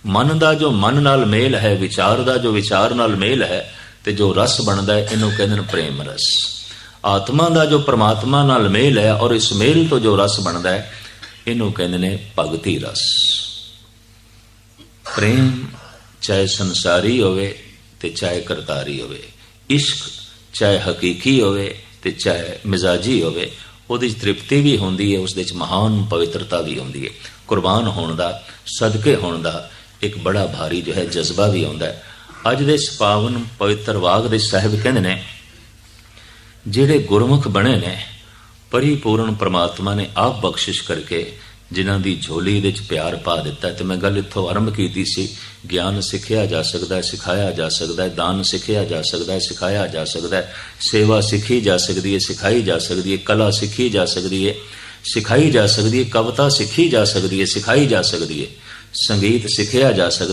ਮਨ ਦਾ ਜੋ ਮਨ ਨਾਲ ਮੇਲ ਹੈ, ਵਿਚਾਰ ਦਾ ਜੋ ਵਿਚਾਰ ਨਾਲ ਮੇਲ ਹੈ, ਤੇ ਜੋ ਰਸ ਬਣਦਾ ਹੈ, ਇਹਨੂੰ ਕਹਿੰਦੇ ਨੇ ਪ੍ਰੇਮ ਰਸ। ਆਤਮਾ ਦਾ ਜੋ ਪ੍ਰਮਾਤਮਾ ਨਾਲ ਮੇਲ ਹੈ, ਔਰ ਇਸ ਮੇਲ ਤੋਂ ਜੋ ਰਸ ਬਣਦਾ ਹੈ, ਇਹਨੂੰ ਕਹਿੰਦੇ ਨੇ ਭਗਤੀ ਰਸ। ਪ੍ਰੇਮ ਚਾਹੇ ਸੰਸਾਰੀ ਹੋਵੇ ਤੇ ਚਾਹੇ ਕਰਤਾਰੀ ਹੋਵੇ। ਇਸ਼ਕ ਚਾਹੇ ਹਕੀਕੀ ਹੋਵੇ ਤੇ ਚਾਹੇ ਮਿਜ਼ਾਜੀ ਹੋਵੇ, ਉਹਦੀ ਤ੍ਰਿਪਤੀ ਵੀ ਹੁੰਦੀ ਹੈ ਉਸ ਦੇ ਵਿੱਚ ਮਹਾਨ ਪਵਿੱਤਰਤਾ ਵੀ ਹੁੰਦੀ ਹੈ। ਕੁਰਬਾਨ ਹੋਣ ਦਾ, ਸਦਕੇ ਹੋਣ ਦਾ ਇੱਕ ਬੜਾ ਭਾਰੀ ਜੋ ਹੈ ਜਜ਼ਬਾ ਵੀ ਆਉਂਦਾ ਹੈ। ਅੱਜ ਦੇ ਇਸ ਪਾਵਨ ਪਵਿੱਤਰ ਵਾਗ ਦੇ ਸਾਹਿਬ ਕਹਿੰਦੇ ਨੇ, ਜਿਹੜੇ ਗੁਰਮੁਖ ਬਣੇ ਨੇ, ਪਰਿਪੂਰਨ ਪ੍ਰਮਾਤਮਾ ਨੇ ਆਪ ਬਖਸ਼ਿਸ਼ ਕਰਕੇ ਜਿਨ੍ਹਾਂ ਦੀ ਝੋਲੀ ਦੇ ਵਿੱਚ ਪਿਆਰ ਪਾ ਦਿੱਤਾ ਤੇ ਮੈਂ ਗੱਲ ਇੱਥੋਂ ਆਰੰਭ ਕੀਤੀ ਸੀ, ਗਿਆਨ ਸਿੱਖਿਆ ਜਾ ਸਕਦਾ ਹੈ, ਸਿਖਾਇਆ ਜਾ ਸਕਦਾ ਹੈ, ਦਾਨ ਸਿੱਖਿਆ ਜਾ ਸਕਦਾ ਹੈ, ਸਿਖਾਇਆ ਜਾ ਸਕਦਾ ਹੈ, ਸੇਵਾ ਸਿੱਖੀ ਜਾ ਸਕਦੀ ਹੈ, ਸਿਖਾਈ ਜਾ ਸਕਦੀ ਹੈ, ਕਲਾ ਸਿੱਖੀ ਜਾ ਸਕਦੀ ਹੈ, ਸਿਖਾਈ ਜਾ ਸਕਦੀ ਹੈ, ਕਵਿਤਾ ਸਿੱਖੀ ਜਾ ਸਕਦੀ ਹੈ, ਸਿਖਾਈ ਜਾ ਸਕਦੀ ਹੈ, ਸੰਗੀਤ ਸਿੱਖਿਆ ਜਾ ਸਕਦਾ